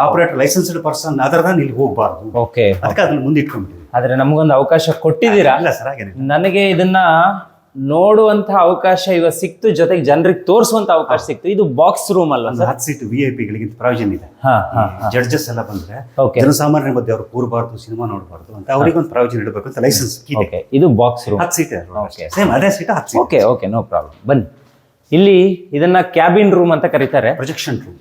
ಆಪರೇಟರ್ ಲೈಸೆನ್ಸ್ಡ್ ಪರ್ಸನ್ ಅದರ ಇಲ್ಲಿ ಹೋಗಬಾರ್ದು. ಓಕೆ ಅದಕ್ಕೆ ಅದನ್ನ ಮುಂದೆ ಆದರೆ ಆದ್ರೆ ನಮಗೊಂದು ಅವಕಾಶ ಕೊಟ್ಟಿದ್ದೀರಾ? ಇಲ್ಲ ಸರ್ ಹಾಗೆ ನನಗೆ ಇದನ್ನ ನೋಡುವಂತ ಅವಕಾಶ ಇವಾಗ ಸಿಕ್ತು ಜೊತೆಗೆ ಜನರಿಗೆ ತೋರಿಸುವಂತ ಅವಕಾಶ ಸಿಕ್ತು. ಇದು ಬಾಕ್ಸ್ ರೂಮ್ ಅಲ್ಲ ಒಂದು ಹತ್ತು ಸೀಟ್ ವಿ ಐ ಪಿಗಳಿಗೆ ಪ್ರಾವಿಷನ್ ಇದೆ. ಜಡ್ಜಸ್ ಎಲ್ಲ ಬಂದ್ರೆ ಜನಸಾಮಾನ್ಯರ ಮಧ್ಯೆ ಅವ್ರು ಕೂರಬಾರ್ದು ಸಿನಿಮಾ ನೋಡಬಾರ್ದು ಅಂತ ಅವ್ರಿಗೊಂದು ಪ್ರಾವಿಷನ್ ಇಡಬೇಕು ಅಂತ ಲೈಸೆನ್ಸ್ ಇದೆ. ಓಕೆ ಇದು ಬಾಕ್ಸ್ ರೂಮ್ ಹತ್ತು ಸೀಟ್. ಸೇಮ್ ಅದೇ ಸೀಟ್ ಹತ್ತು ಓಕೆ ಓಕೆ ನೋ ಪ್ರಾಬ್ಲಮ್ ಬನ್ನಿ. ಇಲ್ಲಿ ಇದನ್ನ ಕ್ಯಾಬಿನ್ ರೂಮ್ ಅಂತ ಕರೀತಾರೆ. ಪ್ರೊಜೆಕ್ಷನ್ ರೂಮ್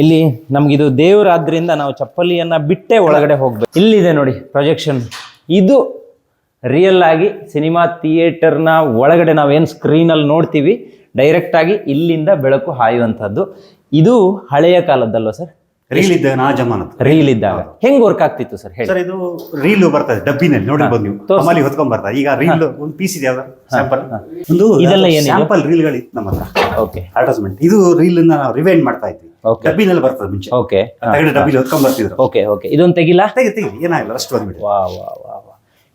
ಇಲ್ಲಿ ನಮ್ಗಿದು ದೇವರಾದ್ರಿಂದ ನಾವು ಚಪ್ಪಲಿಯನ್ನ ಬಿಟ್ಟೆ ಒಳಗಡೆ ಹೋಗ್ಬೇಕು. ಇಲ್ಲಿದೆ ನೋಡಿ ಪ್ರೊಜೆಕ್ಷನ್ ಇದು ರಿಯಲ್ ಆಗಿ ಸಿನಿಮಾ ಥಿಯೇಟರ್ನ ಒಳಗಡೆ ನಾವೇನು ಸ್ಕ್ರೀನಲ್ಲಿ ನೋಡ್ತೀವಿ ಡೈರೆಕ್ಟಾಗಿ ಇಲ್ಲಿಂದ ಬೆಳಕು ಹಾಯುವಂಥದ್ದು. ಇದು ಹಳೆಯ ಕಾಲದ್ದಲ್ವ ಸರ್? ರೀಲ್ ಇದ್ದಾಗ ನಾ ಜಮಾನತ್. ರೀಲ್ ಇದ್ದಾಗ. ಹೆಂಗ್ ವರ್ಕ್ ಆಗ್ತಿತ್ತು ಸರ್? ಹೇಳಿ. ಸರ್ ಇದು ರೀಲ್ ಬರ್ತದೆ ಡಬ್ಬಿನಲ್ಲಿ ನೋಡಿರ್ಬೋದು ನೀವು ತೋಮಲ್ಲಿ ಹೊತ್ಕೊಂಡ್ ಬರ್ತಾ. ಈಗ ರೀಲ್ ಒಂದು ಪೀಸ್ ಇದೆ ಸ್ಯಾಂಪಲ್ ಒಂದು ಇದೆಲ್ಲ ಏನು ಸ್ಯಾಂಪಲ್ ರೀಲ್ಗಳಿತ್ತು ನಮ್ಮ ಹತ್ರ. ಓಕೆ ಅಡ್ವರ್ಟೈಸ್ಮೆಂಟ್ ಇದು ರೀಲ್ ನಾವು ರಿವೈಂಡ್ ಮಾಡ್ತಾ ಇದ್ವಿ. ಡಬ್ಬಿನಲ್ಲಿ ಬರ್ತದೆ ಮುಂಚೆ. ಓಕೆ ತಗಡೆ ಡಬ್ಬಿಲಿ ಹೊತ್ಕೊಂಡ್ ಬರ್ತಿದ್ರು. ಓಕೆ ಓಕೆ ಇದೊಂದು ತೆಗಿಲ್ಲ ತೆಗಿ ತೆಗಿ ಏನಾಗಿಲ್ಲ ಅಷ್ಟು ಬಂದ್ಬಿಟ್ಟು ವಾ ವಾ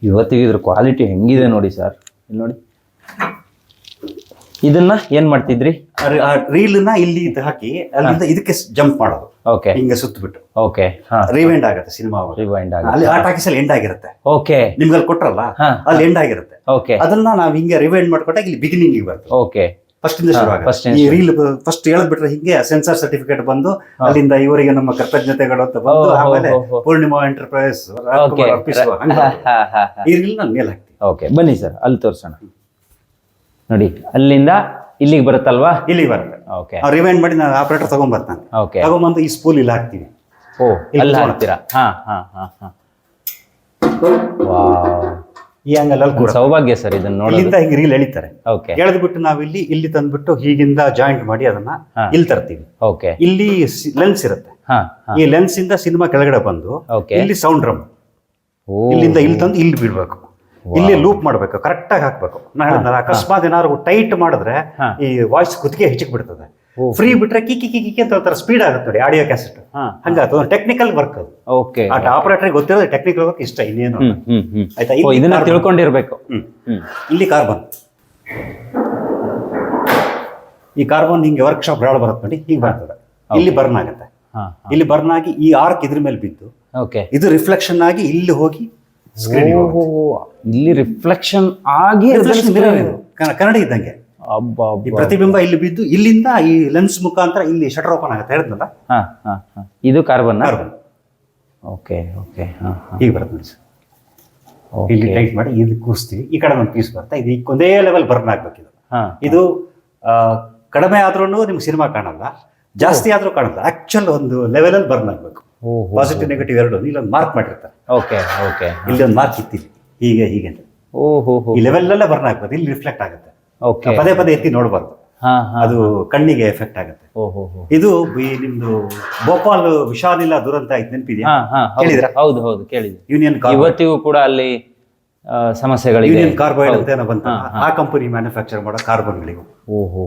ಇವತ್ತಿಗೆ ಇದ್ರ ಕ್ವಾಲಿಟಿ ಹೆಂಗಿದೆ ನೋಡಿ ಸರ್ ಇಲ್ಲಿ ನೋಡಿ. ಇದನ್ನ ಏನ್ ಮಾಡ್ತಿದ್ರಿ? ಆ ರೀಲ್ನ ಇಲ್ಲಿ ಇದು ಹಾಕಿ ಅಲ್ಲಿಂದ ಇದಕ್ಕೆ ಜಂಪ್ ಮಾಡೋದು. ಓಕೆ ಹಿಂಗೆ ಸುತ್ತಬಿಟ್ಟು ಓಕೆ ಹಾ. ರಿವೈಂಡ್ ಆಗುತ್ತೆ ಸಿನಿಮಾ ರಿವೈಂಡ್ ಅಲ್ಲಿ ಆ ಟಾಕೀಸ್ ಅಲ್ಲಿ ಎಂಡ್ ಆಗಿರುತ್ತೆ. ಓಕೆ ನಿಮ್ಗೆ ಅಲ್ಲಿ ಕೊಟ್ರಲ್ಲ ಅಲ್ಲಿ ಎಂಡ್ ಆಗಿರುತ್ತೆ. ಓಕೆ ಅದನ್ನ ನಾವು ಹಿಂಗೆ ರಿವೈಂಡ್ ಮಾಡ್ಕೊಟ್ಟಾಗ ಇಲ್ಲಿ ಬಿಗಿನಿಂಗ್ ಬರ್ತದೆ. ಓಕೆ ಫಸ್ಟ್ ಇಂದ ಶುರು? ಆಗುತ್ತೆ ಈ ರೀಲ್ ಫಸ್ಟ್ ಬಿಟ್ರೆ ಹಿಂಗೆ ಸೆನ್ಸಾರ್ ಸರ್ಟಿಫಿಕೇಟ್ ಬಂದು ಅಲ್ಲಿಂದ ಇವರಿಗೆ ನಮ್ಮ ಕೃತಜ್ಞತೆಗಳು ಅಂತ ಬಂದು ಆಮೇಲೆ. ಪೂರ್ಣಿಮಾ ಎಂಟರ್ಪ್ರೈಸ್ ಈ ರೀಲ್ ನಾನು ಮೇಲೆ ಹಾಕ್ತೀನಿ. ಓಕೆ ಬನ್ನಿ ಸರ್ ಅಲ್ಲಿ ತೋರಿಸೋಣ. ನೋಡಿ ಅಲ್ಲಿಂದ ಇಲ್ಲಿಗೆ ಬರುತ್ತಲ್ವಾ? ಇಲ್ಲಿಗೆ ಬರುತ್ತೆ. ಓಕೆ. ರಿವೈಂಡ್ ಮಾಡಿ ನಾನು ಆಪರೇಟರ್ ತಗೊಂಡ್ಬರ್ತಾನೆ ಓಕೆ. ತಗೊಂಬಂದು ಈ ಸ್ಪೂಲ್ ಇಲ್ಲಿ ಹಾಕ್ತೀನಿ. ಓ ಇಲ್ಲಿ ಅಲ್ಲಿ ಹಾಕ್ತೀರಾ? ಹಾ ಹಾ ಹಾ ಹಾ. ವಾವ್. ಈ ಆಂಗಲ್ ಅಲ್ಲಿ ಸೌಭಾಗ್ಯ ಸರ್ ಇದನ್ನ ನೋಡೋದು. ಇಲ್ಲಿಂದ ಹಿಂಗೆ ರೀಲ್ ಎಳಿತಾರೆ. ಓಕೆ ಎಳೆದ್ಬಿಟ್ಟು ನಾವಿಲ್ಲಿ ಇಲ್ಲಿ ಇಲ್ಲಿ ತಂದ್ಬಿಟ್ಟು ಹೀಗಿಂದ ಜಾಯಿಂಟ್ ಮಾಡಿ ಅದನ್ನ ಇಲ್ಲಿ ತರ್ತೀವಿ. ಓಕೆ ಇಲ್ಲಿ ಲೆನ್ಸ್ ಇರುತ್ತೆ. ಹಾ ಹಾ. ಈ ಲೆನ್ಸ್ ಇಂದ ಸಿನಿಮಾ ಕೆಳಗಡೆ ಬಂದು ಇಲ್ಲಿ ಸೌಂಡ್ ರಮ್ ಓ. ಇಲ್ಲಿಂದ ಇಲ್ಲಿ ತಂದು ಇಲ್ಲಿ ಬಿಡ್ಬೇಕು. ಇಲ್ಲಿ ಲೂಪ್ ಮಾಡ್ಬೇಕು ಕರೆಕ್ಟ್ ಆಗಿ ಹಾಕ್ಬೇಕು. ನಾನು ಹೇಳಿದ್ನಲ್ಲ, ಅಕಸ್ಮಾತ್ ಏನಾದ್ರು ಟೈಟ್ ಮಾಡಿದ್ರೆ ಹಾ. ಈ ವಾಯ್ಸ್ ಕುತ್ತಿಗೆ ಹೆಚ್ಚಿಗೆ ಬಿಡ್ತದೆ. ಫ್ರೀ ಬಿಟ್ರೆ ಕಿಕ್ಕಿ ಕಿಕ್ಕಿ ಕಿಕ್ಕಿ ಅಂತ ಒಂಥರ ಸ್ಪೀಡ್ ಆಗುತ್ತೆ ನೋಡಿ ಆಡಿಯೋ ಕ್ಯಾಸೆಟ್ ಹಾ ಒಂದು ಟೆಕ್ನಿಕಲ್ ವರ್ಕ್ ಅದು. ಓಕೆ ಆ ಆಪರೇಟರ್ ಗೊತ್ತಿರೋದು ಟೆಕ್ನಿಕಲ್ ವರ್ಕ್ ಇಷ್ಟ ಇನ್ನೇನು ಆಯ್ತಾ ಇದನ್ನ ತಿಳ್ಕೊಂಡಿರ್ಬೇಕು. ಇಲ್ಲಿ ಕಾರ್ಬನ್ ಈ ಕಾರ್ಬನ್ ಹಿಂಗೆ ವರ್ಕ್ಶಾಪ್ ರಾಡ್ ಬರುತ್ತೆ ನೋಡಿ ಹೀಗೆ ಬರ್ತದೆ. ಇಲ್ಲಿ ಬರ್ನ್ ಆಗುತ್ತೆ. ಇಲ್ಲಿ ಬರ್ನ್ ಆಗಿ ಈ ಆರ್ಕ್ ಇದ್ರ ಮೇಲೆ ಬಿದ್ದು ಓಕೆ ಇದು ರಿಫ್ಲೆಕ್ಷನ್ ಆಗಿ ಇಲ್ಲಿ ಹೋಗಿ ಸ್ಕ್ರೀನ್ ಇಲ್ಲಿ ರಿಫ್ಲೆಕ್ಷನ್ ಆಗಿ ಕನ್ನಡ ಇದ್ದಂಗೆ. ಈ ಪ್ರತಿಬಿಂಬ ಇಲ್ಲಿ ಬಿದ್ದು ಇಲ್ಲಿಂದ ಈ ಲೆನ್ಸ್ ಮುಖಾಂತರ ಇಲ್ಲಿ ಶಟರ್ ಓಪನ್ ಆಗುತ್ತೆ ಹೇಳಿದ್ನಲ್ಲ? ಹಾ ಹಾ ಹಾ. ಇದು ಕಾರ್ಬನ್ ಕಾರ್ಬನ್ ಓಕೆ ಓಕೆ ಹಾ ಹೀಗೆ ಬರುತ್ತೆ ನೋಡಿ ಸರ್. ಇಲ್ಲಿ ಟೈಟ್ ಮಾಡಿ ಇದು ಕೂರಿಸ್ತೀವಿ. ಈ ಕಡೆ ಒಂದು ಪೀಸ್ ಬರ್ತಾ ಇದು ಈಗ ಒಂದೇ ಲೆವೆಲ್ ಬರ್ನ್ ಆಗ್ಬೇಕು ಇದು. ಹಾ ಇದು ಕಡಿಮೆ ಆದ್ರೂ ನಿಮ್ಗೆ ಸಿನಿಮಾ ಕಾಣಲ್ಲ. ಜಾಸ್ತಿ ಆದ್ರೂ ಕಾಣಲ್ಲ. ಆಕ್ಚುಲ್ ಒಂದು ಲೆವೆಲಲ್ಲಿ ಬರ್ನ್ ಆಗ್ಬೇಕು. ಪಾಸಿಟಿವ್ ನೆಗೆಟಿವ್ ಎರಡು ಇಲ್ಲೊಂದು ಮಾರ್ಕ್ ಮಾಡಿರ್ತಾರೆ. ಓಕೆ ಓಕೆ ಇಲ್ಲಿ ಒಂದು ಮಾರ್ಕ್ ಇತ್ತಿಲ್ಲ ಹೀಗೆ ಹೀಗೆ ಅಂತ. ಓಹೋ ಈ ಲೆವೆಲ್ ಅಲ್ಲೇ ಬರ್ನ್ ಆಗ್ಬೋದು. ಇಲ್ಲಿ ರಿಫ್ಲೆಕ್ಟ್ ಆಗುತ್ತೆ. ಪದೇ ಪದೇ ಎತ್ತಿ ನೋಡಬಾರ್ದು. ಅದು ಕಣ್ಣಿಗೆ ಎಫೆಕ್ಟ್ ಆಗುತ್ತೆ. ಇದು ನಿಮ್ದು ಭೋಪಾಲ್ ವಿಷಾದಿಲ್ಲ ದುರಂತ ಆಯ್ತು ನೆನಪಿದ್ಯಾ? ಹೌದು. ಕೇಳಿದ್ರಾ? ಹೌದು ಕೇಳಿದ್ವಿ. ಯೂನಿಯನ್ ಇವತ್ತಿಗೂ ಕೂಡ ಅಲ್ಲಿ ಸಮಸ್ಯೆಗಳು ಯೂನಿಯನ್ ಕಾರ್ಬೈಡ್. ಅಂತ ಏನೋ ಬಂತ. ಆ ಕಂಪನಿ ಮ್ಯಾನುಫ್ಯಾಕ್ಚರ್ ಮಾಡೋ ಕಾರ್ಬನ್ಗಳಿಗೂ ಓಹೋ.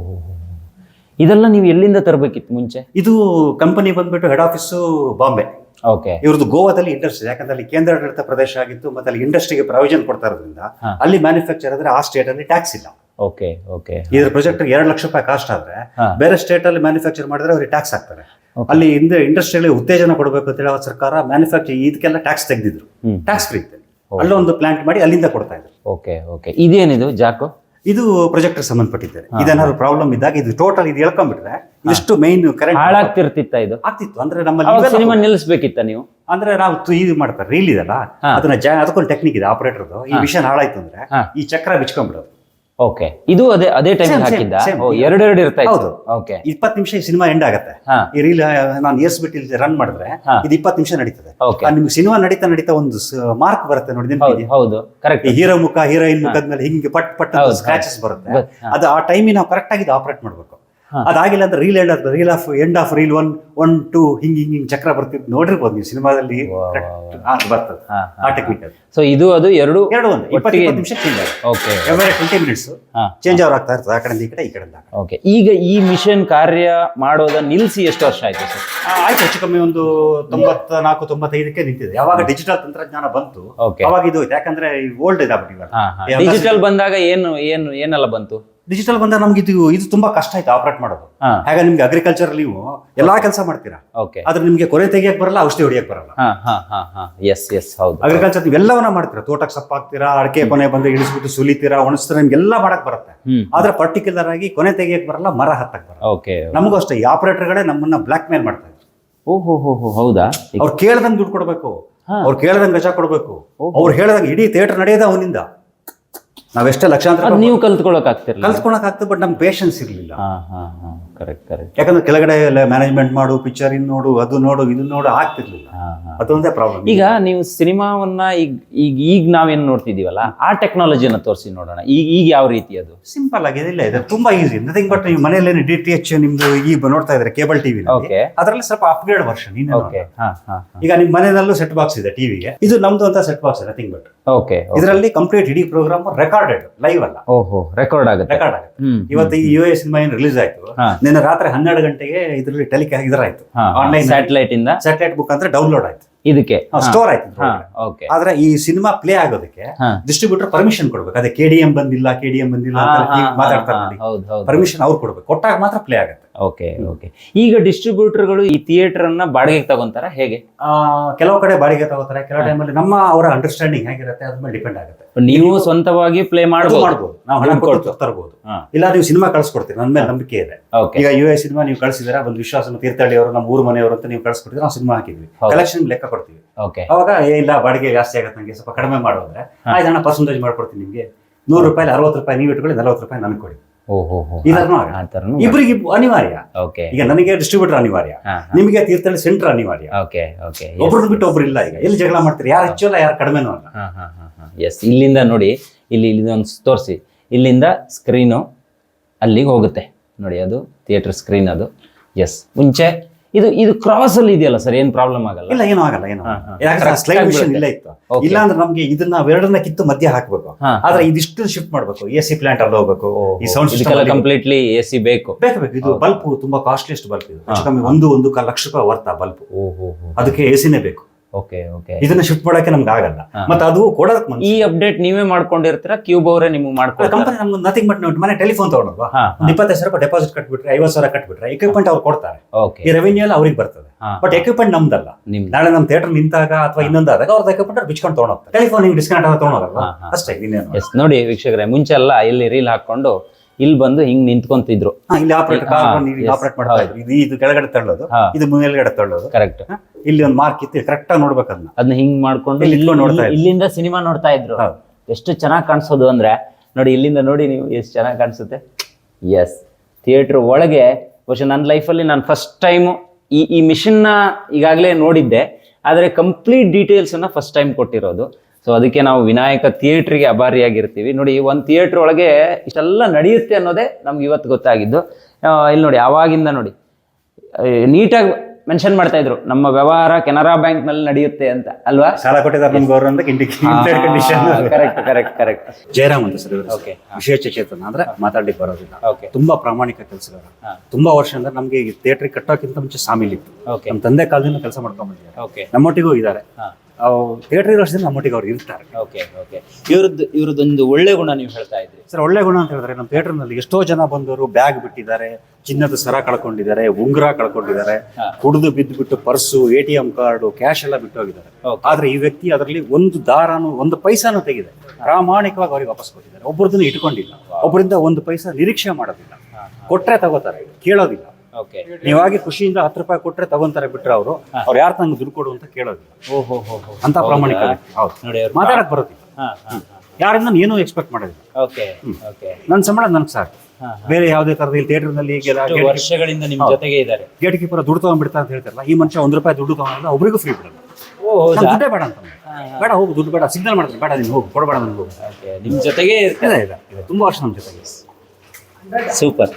ಇದೆಲ್ಲ ನೀವು ಎಲ್ಲಿಂದ ತರಬೇಕಿತ್ತು ಮುಂಚೆ? ಇದು ಕಂಪನಿ ಬಂದ್ಬಿಟ್ಟು ಹೆಡ್ ಆಫೀಸು ಬಾಂಬೆ. ಓಕೆ. ಇವ್ರದ್ದು ಗೋವಾದಲ್ಲಿ ಇಂಡಸ್ಟ್ರಿ ಯಾಕಂದ್ರೆ ಅಲ್ಲಿ ಕೇಂದ್ರಾಡಳಿತ ಪ್ರದೇಶ ಆಗಿತ್ತು ಮತ್ತೆ ಅಲ್ಲಿ ಇಂಡಸ್ಟ್ರಿಗೆ ಪ್ರಾವಿಷನ್ ಕೊಡ್ತಾ ಇರೋದ್ರಿಂದ ಅಲ್ಲಿ ಮ್ಯಾನುಫ್ಯಾಕ್ಚರ್ ಆದ್ರೆ ಆ ಸ್ಟೇಟ್ ಅಲ್ಲಿ ಟ್ಯಾಕ್ಸ್ ಇಲ್ಲ. ಓಕೆ ಓಕೆ ಇದ್ರ ಪ್ರಾಜೆಕ್ಟ್ ಎರಡು ಲಕ್ಷ ರೂಪಾಯಿ ಕಾಸ್ಟ್ ಆದ್ರೆ ಬೇರೆ ಸ್ಟೇಟ್ ಅಲ್ಲಿ ಮ್ಯಾನುಫ್ಯಾಕ್ಚರ್ ಮಾಡಿದ್ರೆ ಅವ್ರಿಗೆ ಟ್ಯಾಕ್ಸ್ ಹಾಕ್ತಾರೆ. ಅಲ್ಲಿ ಇಂದ ಇಂಡಸ್ಟ್ರಿಯಲ್ಲಿ ಉತ್ತೇಜನ ಕೊಡಬೇಕು ಅಂತ ಹೇಳಿ ಅವ್ರ ಸರ್ಕಾರ ಮ್ಯಾನುಫ್ಯಾಕ್ಚರ್ ಇದಕ್ಕೆಲ್ಲ ಟ್ಯಾಕ್ಸ್ ತೆಗೆದಿದ್ರು. ಟ್ಯಾಕ್ಸ್ ಫ್ರೀ ಇದೆ ಅಲ್ಲೊಂದು ಪ್ಲಾಂಟ್ ಮಾಡಿ ಅಲ್ಲಿಂದ ಕೊಡ್ತಾ ಇದ್ರು. ಓಕೆ ಓಕೆ ಇದೇನಿದು ಜಾಕು ಇದು ಪ್ರೊಜೆಕ್ಟರ್ ಸಂಬಂಧಪಟ್ಟಿದ್ದಾರೆ. ಇದೇನಾದ್ರು ಪ್ರಾಬ್ಲಮ್ ಇದ್ದಾಗ ಇದು ಟೋಟಲ್ ಇದು ಹೇಳ್ಕೊಂಡ್ಬಿಟ್ರೆ ಇಷ್ಟು ಮೈನ್ ಕರೆಂಟ್ ಹಾಳಾಗ್ತಿರ್ತಿತ್ತ ಇದು? ಆಗ್ತಿತ್ತು. ಅಂದ್ರೆ ನಮ್ಮಲ್ಲಿ ಸಿನಿಮಾ ನಿಲ್ಲಿಸ್ಬೇಕಿತ್ತ ನೀವು? ಅಂದ್ರೆ ನಾವು ಇದು ಮಾಡ್ತಾರೆ ರೀಲ್ ಇದಲ್ಲ? ಅದನ್ನ ಅದಕ್ಕೊಂದು ಟೆಕ್ನಿಕ್ ಇದೆ ಆಪರೇಟರ್ದು ಈ ಮಿಷನ್ ಹಾಳಾಯ್ತು ಅಂದ್ರೆ ಈ ಚಕ್ರ ಬಿಚ್ಕೊಂಡ್ಬಿಡೋದು. ಓಕೆ ಇದು ಅದೇ ಅದೇ ಟೈಮ್ ಹಾಕಿದ್ದ? ಎರಡೆರಡು ಇರ್ತಾ ಇತ್ತು. ಹೌದು. ಓಕೆ ಇಪ್ಪತ್ತು ನಿಮಿಷ ಈ ಸಿನಿಮಾ ಎಂಡ್ ಆಗುತ್ತೆ. ಈ ರೀಲ್ ನಾನು ಏರ್ಸ್ಬಿಟ್ಟು ಇಲ್ಲಿ ರನ್ ಮಾಡಿದ್ರೆ ಇದು ಇಪ್ಪತ್ತು ನಿಮಿಷ ನಡೀತದೆ. ನಿಮ್ಗೆ ಸಿನಿಮಾ ನಡೀತಾ ನಡೀತಾ ಒಂದು ಮಾರ್ಕ್ ಬರುತ್ತೆ ನೋಡಿ ಹೌದು ಹೌದು. ಕರೆಕ್ಟ್ ಹೀರೋ ಮುಖ ಹೀರೋಯಿನ್ ಮುಖದ ಮೇಲೆ ಹಿಂಗೆ ಪಟ್ ಪಟ್ ಸ್ಕ್ರಾಚಸ್ ಬರುತ್ತೆ. ಅದು ಆ ಟೈಮಿಗೆ ನಾವು ಕರೆಕ್ಟ್ ಆಗಿ ಆಪರೇಟ್ ಮಾಡಬೇಕು. ಅದಾಗಿಲ್ಲ ಅಂದ್ರೆ ರೀಲ್ ಎಂಡ್ ಆಗ್ತದೆ. Reel off end of reel one one two ಹಿಂಗ್ ಹಿಂಗ್ ಹಿಂಗ್ ಚಕ್ರ ಬರ್ತಿತ್ತು ನೋಡಿರ್ಬೋದು ನೀವು ಸಿನಿಮಾದಲ್ಲಿ ಬರ್ತದೆ. ಆ ಟೆಕ್ನಿಕ್ ಸೊ ಇದು ಅದು ಎರಡು ಎರಡು ಒಂದು. ಇಪ್ಪತ್ತು ನಿಮಿಷ change okay every twenty minutes change ಅವ್ರು ಆಗ್ತಾ ಇರ್ತದೆ. ಆ ಕಡೆ ಈ ಕಡೆ ಈ ಕಡೆಯಿಂದ ಕಡೆ. ಓಕೆ ಈಗ ಈ ಮಿಷನ್ ಕಾರ್ಯ ಮಾಡೋದ ನಿಲ್ಲಿಸಿ ಎಷ್ಟು ವರ್ಷ ಆಯ್ತು ಸರ್? ಆಯ್ತು. ಹೆಚ್ಚು ಕಮ್ಮಿ ಒಂದು ತೊಂಬತ್ತ ನಾಲ್ಕು ತೊಂಬತ್ತೈದಕ್ಕೆ ನಿಂತಿದೆ. ಯಾವಾಗ ಡಿಜಿಟಲ್ ತಂತ್ರಜ್ಞಾನ ಬಂತು ಅವಾಗ ಇದು ಯಾಕಂದ್ರೆ ಓಲ್ಡ್ ಇದಾಗ್ಬಿಟ್ಟು ಡಿಜಿಟಲ್ ಬಂದಾಗ ಏನು ಏನು ಏನೆಲ್ಲ ಬಂತು? ಡಿಜಿಟಲ್ ಬಂದಾಗ ನಮ್ಗೆ ಇದು ಇದು ತುಂಬಾ ಕಷ್ಟ ಆಯ್ತು ಆಪರೇಟ್ ಮಾಡೋದು. ಹಾ. ಹಾಗೆ ನಿಮ್ಗೆ ಅಗ್ರಿಕಲ್ಚರ್ ನೀವು ಎಲ್ಲಾ ಕೆಲಸ ಮಾಡ್ತೀರಾ? ಓಕೆ ಆದ್ರೆ ನಿಮ್ಗೆ ಕೊನೆ ತೆಗಿಯಕ್ ಬರಲ್ಲ ಔಷಧಿ ಹೊಡಿಯಕ್ ಬರಲ್ಲ. ಹಾ ಹಾ ಹಾ ಹಾ. ಎಸ್ ಎಸ್ ಹೌದು. ಅಗ್ರಿಕಲ್ಚರ್ ನೀವು ಎಲ್ಲವನ್ನ ಮಾಡ್ತೀರಾ? ತೋಟಕ್ಕೆ ಸಪ್ಪ ಹಾಕ್ತೀರಾ ಅಡಿಕೆ ಕೊನೆ ಬಂದ್ರೆ ಇಳಿಸ್ಬಿಟ್ಟು ಸುಲಿತೀರಾ ಒಣಸ್ತೀರಾ ನಿಮ್ಗೆಲ್ಲ ಮಾಡಕ್ ಬರುತ್ತೆ. ಹ್ಮ್. ಆದ್ರೆ ಪರ್ಟಿಕ್ಯುಲರ್ ಆಗಿ ಕೊನೆ ತೆಗಿಯಕ್ ಬರಲ್ಲ ಮರ ಹತ್ತಕ್ ಬರಲ್ಲ. ಓಕೆ ನಮಗೂ ಅಷ್ಟೇ ಈ ಆಪರೇಟರ್ಗಳೇ ನಮ್ಮನ್ನ ಬ್ಲಾಕ್ ಮೇಲ್ ಮಾಡ್ತಾ ಇದ್ರು ಓಹೋ ಹೋ ಹೋ ಹೌದಾ? ಅವ್ರು ಕೇಳ್ದಂಗ್ ದುಡ್ಡು ಕೊಡ್ಬೇಕು. ಹಾ. ಅವ್ರು ಕೇಳ್ದಂಗ್ ಗಜ ಕೊಡ್ಬೇಕು. ಓಹೋ. ಅವ್ರು ಹೇಳ್ದಂಗೆ ಇಡೀ ಥಿಯೇಟರ್ ನಡೆಯೋದ ಅವನಿಂದ. ನಾವೆಷ್ಟೇ ಲಕ್ಷಾಂತರ ಅದ್ ನೀವು ಕಲ್ತ್ಕೊಳಕ್ ಆಗ್ತಿರ ಕಲ್ತ್ಕೊಳಕ್ ಆಗ್ತದೆ ಬಟ್ ನಮ್ಗೆ ಪೇಷನ್ಸ್ ಇರ್ಲಿಲ್ಲ. ಹಾ ಹಾ ಹಾ ಕರೆಕ್ಟ್ ಕರೆಕ್ಟ್ ಯಾಕಂದ್ರೆ ಕೆಳಗಡೆ ಎಲ್ಲ ಮ್ಯಾನೇಜ್ಮೆಂಟ್ ಮಾಡು ಪಿಕ್ಚರ್ ಇನ್ ನೋಡು ಅದು ನೋಡು ಇದು ನೋಡು ಆಗ್ತಿರ್ಲಿಲ್ಲ. ಹಾ ಹಾ. ಅದೊಂದೇ ಪ್ರಾಬ್ಲಮ್ ಈಗ ನೀವು ಸಿನಿಮಾವನ್ನ ಈಗ ಈಗ ಈಗ ನಾವೇನ್ ನೋಡ್ತಿದೀವಲ್ಲ ಆ ಟೆಕ್ನಾಲಜಿನ ತೋರಿಸಿ ನೋಡೋಣ. ಈಗ ಈಗ ಯಾವ ರೀತಿ ಅದು? ಸಿಂಪಲ್ ಆಗಿದೆ ಇಲ್ಲ ಇದೆ ತುಂಬಾ ಈಸಿ ನಥಿಂಗ್ ಬಟ್ ನೀವು ಮನೆಯಲ್ಲಿ ಡಿ ಟಿ ಎಚ್ ನಿಮ್ದು ಈಗ ನೋಡ್ತಾ ಇದ್ರೆ ಕೇಬಲ್ ಟಿವಿ ಓಕೆ ಅದರಲ್ಲಿ ಸ್ವಲ್ಪ ಅಪ್ಗ್ರೇಡ್ ವರ್ಷನ್ ಓಕೆ ಹಾ ಹಾ ಈಗ ನಿಮ್ ಮನೆಯಲ್ಲೂ ಸೆಟ್ ಬಾಕ್ಸ್ ಇದೆ ಟಿವಿಗೆ ಇದು ನಮ್ದು ಅಂತ set box nothing but okay ಇದರಲ್ಲಿ ಕಂಪ್ಲೀಟ್ ಇಡೀ ಪ್ರೋಗ್ರಾಮ್ ರೆಕಾರ್ಡೆಡ್ ಲೈವ್ ಅಲ್ಲ. ಓಹೋ ರೆಕಾರ್ಡ್ ಆಗುತ್ತೆ. ರೆಕಾರ್ಡ್ ಆಗುತ್ತೆ. ಇವತ್ತು ಈ ಯು ಎ ಸಿನಿಮಾ ಏನು ರಿಲೀಸ್ ಆಯ್ತು? ನಿನ್ನೆ ರಾತ್ರಿ ಹನ್ನೆರಡು ಗಂಟೆಗೆ ಇದರಲ್ಲಿ ಟೆಲಿಕಾ ಇದರಾಯ್ತು. ಆನ್ಲೈನ್ ಸ್ಯಾಟಲೈಟ್ ಇಂದ? ಸ್ಯಾಟಲೈಟ್ ಬುಕ್ ಅಂದ್ರೆ ಡೌನ್ಲೋಡ್ ಆಯ್ತು. ಇದಕ್ಕೆ. ಸ್ಟೋರ್ ಆಯ್ತು ಓಕೆ ಆದ್ರೆ ಈ ಸಿನಿಮಾ ಪ್ಲೇ ಆಗೋದಕ್ಕೆ ಡಿಸ್ಟ್ರಿಬ್ಯೂಟರ್ ಪರ್ಮಿಷನ್ ಕೊಡ್ಬೇಕು. ಅದೇ ಕೆ ಡಿ ಎಂ ಬಂದಿಲ್ಲ ಕೆ ಡಿ ಎಂ ಬಂದಿಲ್ಲ ಮಾತಾಡ್ತಾರೆ ಪರ್ಮಿಷನ್ ಅವ್ರು ಕೊಡ್ಬೇಕು. ಕೊಟ್ಟಾಗ ಮಾತ್ರ ಪ್ಲೇ ಆಗುತ್ತೆ. ಓಕೆ ಓಕೆ ಈಗ ಡಿಸ್ಟ್ರಿಬ್ಯೂಟರ್ಗಳು ಈ ಥಿಯೇಟರ್ ಅನ್ನ ಬಾಡಿಗೆಗೆ ತಗೊಂತಾರ? ಹೇಗೆ? ಆ, ಕೆಲವು ಕಡೆ ಬಾಡಿಗೆ ತಗೋತಾರೆ. ಕೆಲವು ಟೈಮಲ್ಲಿ ನಮ್ಮ ಅವರ ಅಂಡರ್ಸ್ಟ್ಯಾಂಡಿಂಗ್ ಹೇಗಿರುತ್ತೆ ಅದ್ರ ಮೇಲೆ ಡಿಪೆಂಡ್ ಆಗುತ್ತೆ. ನೀವು ಸ್ವಂತವಾಗಿ ಪ್ಲೇ ಮಾಡಬಹುದು ನಾವು ಹಣ ಕೊಟ್ಟು ಹಾ. ಇಲ್ಲ ನೀವು ಸಿನಿಮಾ ಕಳ್ಸಿಕೊಡ್ತೀವಿ ನನ್ನ ಮೇಲೆ ನಂಬಿಕೆ ಇದೆ. ಈಗ ಯು ಎಸ್ ಸಿನಿಮಾ ನೀವು ಕಳಿಸಿದ್ರೆ ಒಂದು ವಿಶ್ವಾಸ ತೀರ್ಥಹಳ್ಳಿ ಅವರು ನಮ್ಮ ಊರು ಮನೆಯವರು ಅಂತ ನೀವು ಕಳಿಸ್ಕೊಟ್ಟಿದ್ರೆ ನಾವು ಸಿನಿಮಾ ಹಾಕಿದ್ವಿ. ಕಲೆಕ್ಷನ್ ಲೆಕ್ಕ ಕೊಡ್ತೀವಿ. ಓಕೆ ಅವಾಗ ಏ ಇಲ್ಲ ಬಾಡಿಗೆ ಜಾಸ್ತಿ ಆಗುತ್ತೆ ನಂಗೆ ಸ್ವಲ್ಪ ಕಡಿಮೆ ಮಾಡೋದ್ರೆ. ಆಯ್ತು ಹಣ ಪರ್ಸೆಂಟೇಜ್ ಮಾಡ್ಕೊಡ್ತೀನಿ ನಿಮಗೆ. ನೂರು ರೂಪಾಯಿ ಅರವತ್ತು ರೂಪಾಯಿ ನೀವು ಇಟ್ಕೊಳ್ಳಿ ನಲವತ್ತು ರೂಪಾಯಿ ನನಗೆ ಕೊಡಿ. ಇಬ್ಬರಿಗೆ ಅನಿವಾರ್ಯ. ಓಕೆ ಈಗ ನನಗೆ ಡಿಸ್ಟ್ರಿಬ್ಯೂಟರ್ ಅನಿವಾರ್ಯ. ನಿಮಗೆ ತೀರ್ಥಹಳ್ಳಿ ಸೆಂಟರ್ ಅನಿವಾರ್ಯ. ಓಕೆ ಓಕೆ ಒಬ್ರನ್ನ ಬಿಟ್ಟು ಒಬ್ರು ಇಲ್ಲ ಈಗ. ಎಲ್ಲಿ ಜಗಳ ಮಾಡ್ತಾರೆ? ಯಾರು ಹೆಚ್ಚು ಅಲ್ಲ ಯಾರು ಕಡಿಮೆನೂ ಅಲ್ಲ. ಹಾಂ ಹಾಂ ಹಾಂ ಹಾಂ. ಎಸ್ ಇಲ್ಲಿಂದ ನೋಡಿ ಇಲ್ಲಿ ಇಲ್ಲಿ ಒಂದು ತೋರಿಸಿ. ಇಲ್ಲಿಂದ ಸ್ಕ್ರೀನು ಅಲ್ಲಿಗೆ ಹೋಗುತ್ತೆ. ನೋಡಿ ಅದು ಥಿಯೇಟರ್ ಸ್ಕ್ರೀನ್ ಅದು. ಎಸ್ ಮುಂಚೆ ಇದು ಇದು ಕ್ರಾಸ್ ಅಲ್ಲಿ ಇದೆಯಲ್ಲ ಸರ್ ಏನು ಪ್ರಾಬ್ಲಮ್ ಆಗಲ್ಲ? ಇಲ್ಲ ಏನೂ ಆಗಲ್ಲ ಏನು ಸ್ಲೈಡ್ ಮಿಷನ್ ಆಗ್ಬಿಡುತ್ತೆ. ಇತ್ತು. ಇಲ್ಲ ಅಂದ್ರೆ ನಮ್ಗೆ ಇದನ್ನ ಎರಡನ್ನ ಕಿತ್ತು ಮಧ್ಯ ಹಾಕ್ಬೇಕು. ಆದ್ರೆ ಇದಿಷ್ಟು ಶಿಫ್ಟ್ ಮಾಡಬೇಕು. ಎ ಸಿ ಪ್ಲಾಂಟ್ ಅಲ್ಲಿ ಹೋಗಬೇಕು. ಈ sound system completely A C ಬೇಕು. ಬೇಕು ಬೇಕು. ಇದು ಬಲ್ಪ್ ತುಂಬಾ ಕಾಸ್ಟ್ಲಿಯಸ್ಟ್ ಬಲ್ಪ್ ಇದು. ಕಮ್ಮಿ ಒಂದು ಒಂದು ಲಕ್ಷ ರೂಪಾಯಿ ವರ್ತ ಬಲ್ಪ್. ಅದಕ್ಕೆ ಎ ಸಿನೇ ಬೇಕು. ಓಕೆ ಓಕೆ ಇದನ್ನ ಶಿಫ್ಟ್ ಮಾಡಕ್ಕೆ ನಮ್ಗೆ ಆಗಲ್ಲ. ಮತ್ತೆ ಅದು ಕೊಡೋದಕ್ಕೆ ಈ ಅಪ್ಡೇಟ್ ನೀವೇ ಮಾಡ್ಕೊಂಡಿರ್ತೀರಾ? ಕ್ಯೂಬ್ ಅವರೇ ನಿಮ್ಗೆ ಮಾಡ್ಕೊಂಡು ಕಂಪನಿ ನಮ್ಗೆ ನಥಿಂಗ್ ಬಟ್ ಮನೆ ಟೆಲಿಫೋನ್ ತಗೊಂಡಲ್ವಾ? ಒಂದು ಇಪ್ಪತ್ತೈದು ಸಾವಿರ ರೂಪಾಯಿ ಡೆಪಾಸಿಟ್ ಕಟ್ಬಿಟ್ರೆ ಐವತ್ತು ಸಾವಿರ ಕಟ್ಬಿಟ್ರೆ ಎಕ್ವಿಪ್ಮೆಂಟ್ ಅವ್ರು ಕೊಡ್ತಾರೆ. ಓಕೆ ಈ ರೆವೆನ್ಯೂ ಎಲ್ಲ ಅವ್ರಿಗೆ ಬರ್ತದೆ. ಬಟ್ ಎಕ್ವಿಪ್ಮೆಂಟ್ ನಮ್ದಲ್ಲ. ನಿಮ್ದು. ನಾಳೆ ನಮ್ಮ ಥಿಯೇಟರ್ ನಿಂತಾಗ ಅಥವಾ ಇನ್ನೊಂದಾದಾಗ ಅವ್ರದ್ದು ಎಕ್ವಿಪ್ಮೆಂಟ್ ಅವ್ರು ಬಿಚ್ಕೊಂಡು ತಗೊಂಡೋಗ್ತಾರೆ ಟೆಲಿಫೋನ್ ಹಿಂಗೆ ಡಿಸ್ಕೌಂಟ್ ಆಗ ಹಾ. ಅಷ್ಟೇ ಇನ್ನೇನು. ಎಸ್ ನೋಡಿ ವೀಕ್ಷಕರೇ ಮುಂಚೆ ಎಲ್ಲ ಇಲ್ಲಿ ರೀಲ್ ಹಾಕೊಂಡು ಇಲ್ಲಿ ಬಂದು ಹಿಂಗ್ ನಿಂತ್ಕೊಂತಿದ್ರು. ಇಲ್ಲಿ ಆಪರೇಟ್ ಹಾ, yes, ಆಪರೇಟ್ ಮಾಡ್ತಾ ಇದ್ರು. ಇದು ಇದು ಕೆಳಗಡೆ ತಳ್ಳೋದು ಇದು ಮೇಲ್ಗಡೆ ತಳ್ಳೋದು. ಕರೆಕ್ಟ್ ಇಲ್ಲಿ ಒಂದು ಮಾರ್ಕ್ ಇತ್ತು ಕರೆಕ್ಟ್ ಆಗಿ ನೋಡ್ಬೇಕು ಅದನ್ನ. ಅದನ್ನ ಹಿಂಗ್ ಮಾಡ್ಕೊಂಡು. ಇಲ್ಲಿಂದ ಸಿನಿಮಾ ನೋಡ್ತಾ ಇದ್ರು. ಎಷ್ಟು ಚೆನ್ನಾಗಿ ಕಾಣಿಸೋದು ಅಂದ್ರೆ ನೋಡಿ ಇಲ್ಲಿಂದ ನೋಡಿ ನೀವು ಎಷ್ಟು ಚೆನ್ನಾಗಿ ಕಾಣಿಸುತ್ತೆ. ಎಸ್ ಥಿಯೇಟರ್ ಒಳಗೆ ಬಹುಶಃ ನನ್ನ ಲೈಫಲ್ಲಿ ನಾನು ಫಸ್ಟ್ ಟೈಮು ಈ ಈ ನ ಈಗಾಗಲೇ ನೋಡಿದ್ದೆ. ಆದರೆ ಕಂಪ್ಲೀಟ್ ಡೀಟೇಲ್ಸನ್ನು ಫಸ್ಟ್ ಟೈಮ್ ಕೊಟ್ಟಿರೋದು. ಸೊ ಅದಕ್ಕೆ ನಾವು ವಿನಾಯಕ ಥಿಯೇಟ್ರಿಗೆ ಅಭಾರಿಯಾಗಿರ್ತೀವಿ. ನೋಡಿ ಒಂದು ಥಿಯೇಟ್ರ್ ಒಳಗೆ ಇಷ್ಟೆಲ್ಲ ನಡೆಯುತ್ತೆ ಅನ್ನೋದೇ ನಮ್ಗೆ ಇವತ್ತು ಗೊತ್ತಾಗಿದ್ದು. ಇಲ್ಲಿ ನೋಡಿ ಆವಾಗಿಂದ ನೋಡಿ ನೀಟಾಗಿ ಮೆನ್ಷನ್ ಮಾಡ್ತಾ ಇದ್ರು ನಮ್ಮ ವ್ಯವಹಾರ ಕೆನರಾ ಬ್ಯಾಂಕ್ನಲ್ಲಿ ನಡೆಯುತ್ತೆ ಅಂತ ಅಲ್ವಾ? ಸಾಲ ಕರೆಕ್ಟ್ ಕರೆಕ್ಟ್ ಕರೆಕ್ಟ್ ಜಯರಾಮ್ ಅಂತ ಸರ್ ಓಕೆ. ವಿಶೇಷ ಚೇತನ ಅಂದ್ರೆ ಮಾತಾಡ್ಲಿಕ್ಕೆ ಬರೋದಿಲ್ಲ. ಓಕೆ ತುಂಬಾ ಪ್ರಾಮಾಣಿಕ ಕೆಲಸಗಾರ. ತುಂಬಾ ವರ್ಷ ಅಂದ್ರೆ ನಮ್ಗೆ ಈ ಥಿಯೇಟ್ರಿಗೆ ಕಟ್ಟೋಕ್ಕಿಂತ ಮುಂಚೆ ಸಾಮಿಲ್ ಇತ್ತು. ನಮ್ಮ ತಂದೆ ಕಾಲದಿಂದ ಕೆಲಸ ಮಾಡ್ಕೊಂಡ್ ಬಂದಿದ್ದಾರೆ. ಓಕೆ ನಮ್ಮೊಟ್ಟಿಗೂ ಇದ್ದಾರೆ. ಥಿಯೇಟರ್ ನಮ್ಮ ನಮ್ಮೊಟ್ಟಿಗೆ ಅವ್ರು ಇರ್ತಾರೆ. ಓಕೆ ಓಕೆ ಇವ್ರದ್ದು ಇವ್ರದ್ದೊಂದು ಒಳ್ಳೆ ಗುಣ ನೀವು ಹೇಳ್ತಾ ಇದ್ರಿ. ಸರ್ ಒಳ್ಳೆ ಗುಣ ಅಂತ ಹೇಳಿದ್ರೆ ನಮ್ಮ ಥಿಯೇಟರ್ನಲ್ಲಿ ಎಷ್ಟೋ ಜನ ಬಂದವರು ಬ್ಯಾಗ್ ಬಿಟ್ಟಿದ್ದಾರೆ ಚಿನ್ನದ ಸರ ಕಳ್ಕೊಂಡಿದ್ದಾರೆ ಉಂಗುರ ಕಳ್ಕೊಂಡಿದ್ದಾರೆ. ಕುಡಿದು ಬಿದ್ದು ಬಿಟ್ಟು purse A T M card cash ಎಲ್ಲ ಬಿಟ್ಟು ಹೋಗಿದ್ದಾರೆ. ಆದ್ರೆ ಈ ವ್ಯಕ್ತಿ ಅದರಲ್ಲಿ ಒಂದು ದಾರನು ಒಂದು ಪೈಸಾನು ತೆಗೆದೆ ಪ್ರಾಮಾಣಿಕವಾಗಿ ಅವ್ರಿಗೆ ವಾಪಸ್ ಕೊಟ್ಟಿದ್ದಾರೆ. ಒಬ್ಬರದನ್ನು ಇಟ್ಕೊಂಡಿಲ್ಲ. ಒಬ್ಬರಿಂದ ಒಂದು ಪೈಸಾ ನಿರೀಕ್ಷೆ ಮಾಡೋದಿಲ್ಲ. ಕೊಟ್ರೆ ತಗೋತಾರೆ ಕೇಳೋದಿಲ್ಲ. ನೀವಾಗಿ ಖುಷಿಯಿಂದ ಹತ್ತು ರೂಪಾಯಿ ಕೊಟ್ರೆ ತಗೊಂತಾರೆ ಬಿಟ್ರೆ ಅವರು. ಅವ್ರು ಯಾರು ನಂಗೆ ದುಡ್ಡು ಕೊಡು ಅಂತ ಕೇಳೋದು. ಓ ಹೋ ಹೋ ಹೋ. ಅಂತ ಪ್ರಾಮಾಣಿಕ ನೋಡಿ ಮಾತಾಡಕ್ ಹಾ ಯಾರಿಂದ ಏನೂ ಎಕ್ಸ್ಪೆಕ್ಟ್ ಮಾಡೋದಿಲ್ಲ ಓಕೆ ಓಕೆ ನನ್ನ ಸಂಬಳ ನನಗೆ ಸಾಕು. ಬೇರೆ ಯಾವುದೇ ತರದ ಇಲ್ಲಿ ಥಿಯೇಟರ್ನಲ್ಲಿ ವರ್ಷಗಳಿಂದ ನಿಮ್ ಜೊತೆಗೆ ಇದ್ದಾರೆ. ಗೇಟ್ ಕೀಪರ್ ದುಡ್ಡು ತಗೊಂಡ್ಬಿಡ್ತಾ ಅಂತ ಹೇಳ್ತಾರಲ್ಲ ಈ ಮನುಷ್ಯ ಒಂದ್ ರೂಪಾಯಿ ದುಡ್ಡು ತಗೊಂಡ್ರೆ ಒಬ್ರಿಗೂ ಫ್ರೀ ಬಿಡಲ್ಲ. ದುಡ್ಡೇ ಬೇಡ ಅಂತ ಬೇಡ ಹೋಗು ದುಡ್ಡು ಬೇಡ ಸಿಗ್ನಲ್ ಮಾಡ್ತಾರೆ. ಬೇಡ ನೀನು ಹೋಗು ಕೊಡಬೇಡ ನನ್ಗೆ ಹೋಗು. ನಿಮ್ ಜೊತೆಗೆ ಇದೆ ತುಂಬಾ ವರ್ಷ ನಮ್ಮ ಜೊತೆಗೆ ಸೂಪರ್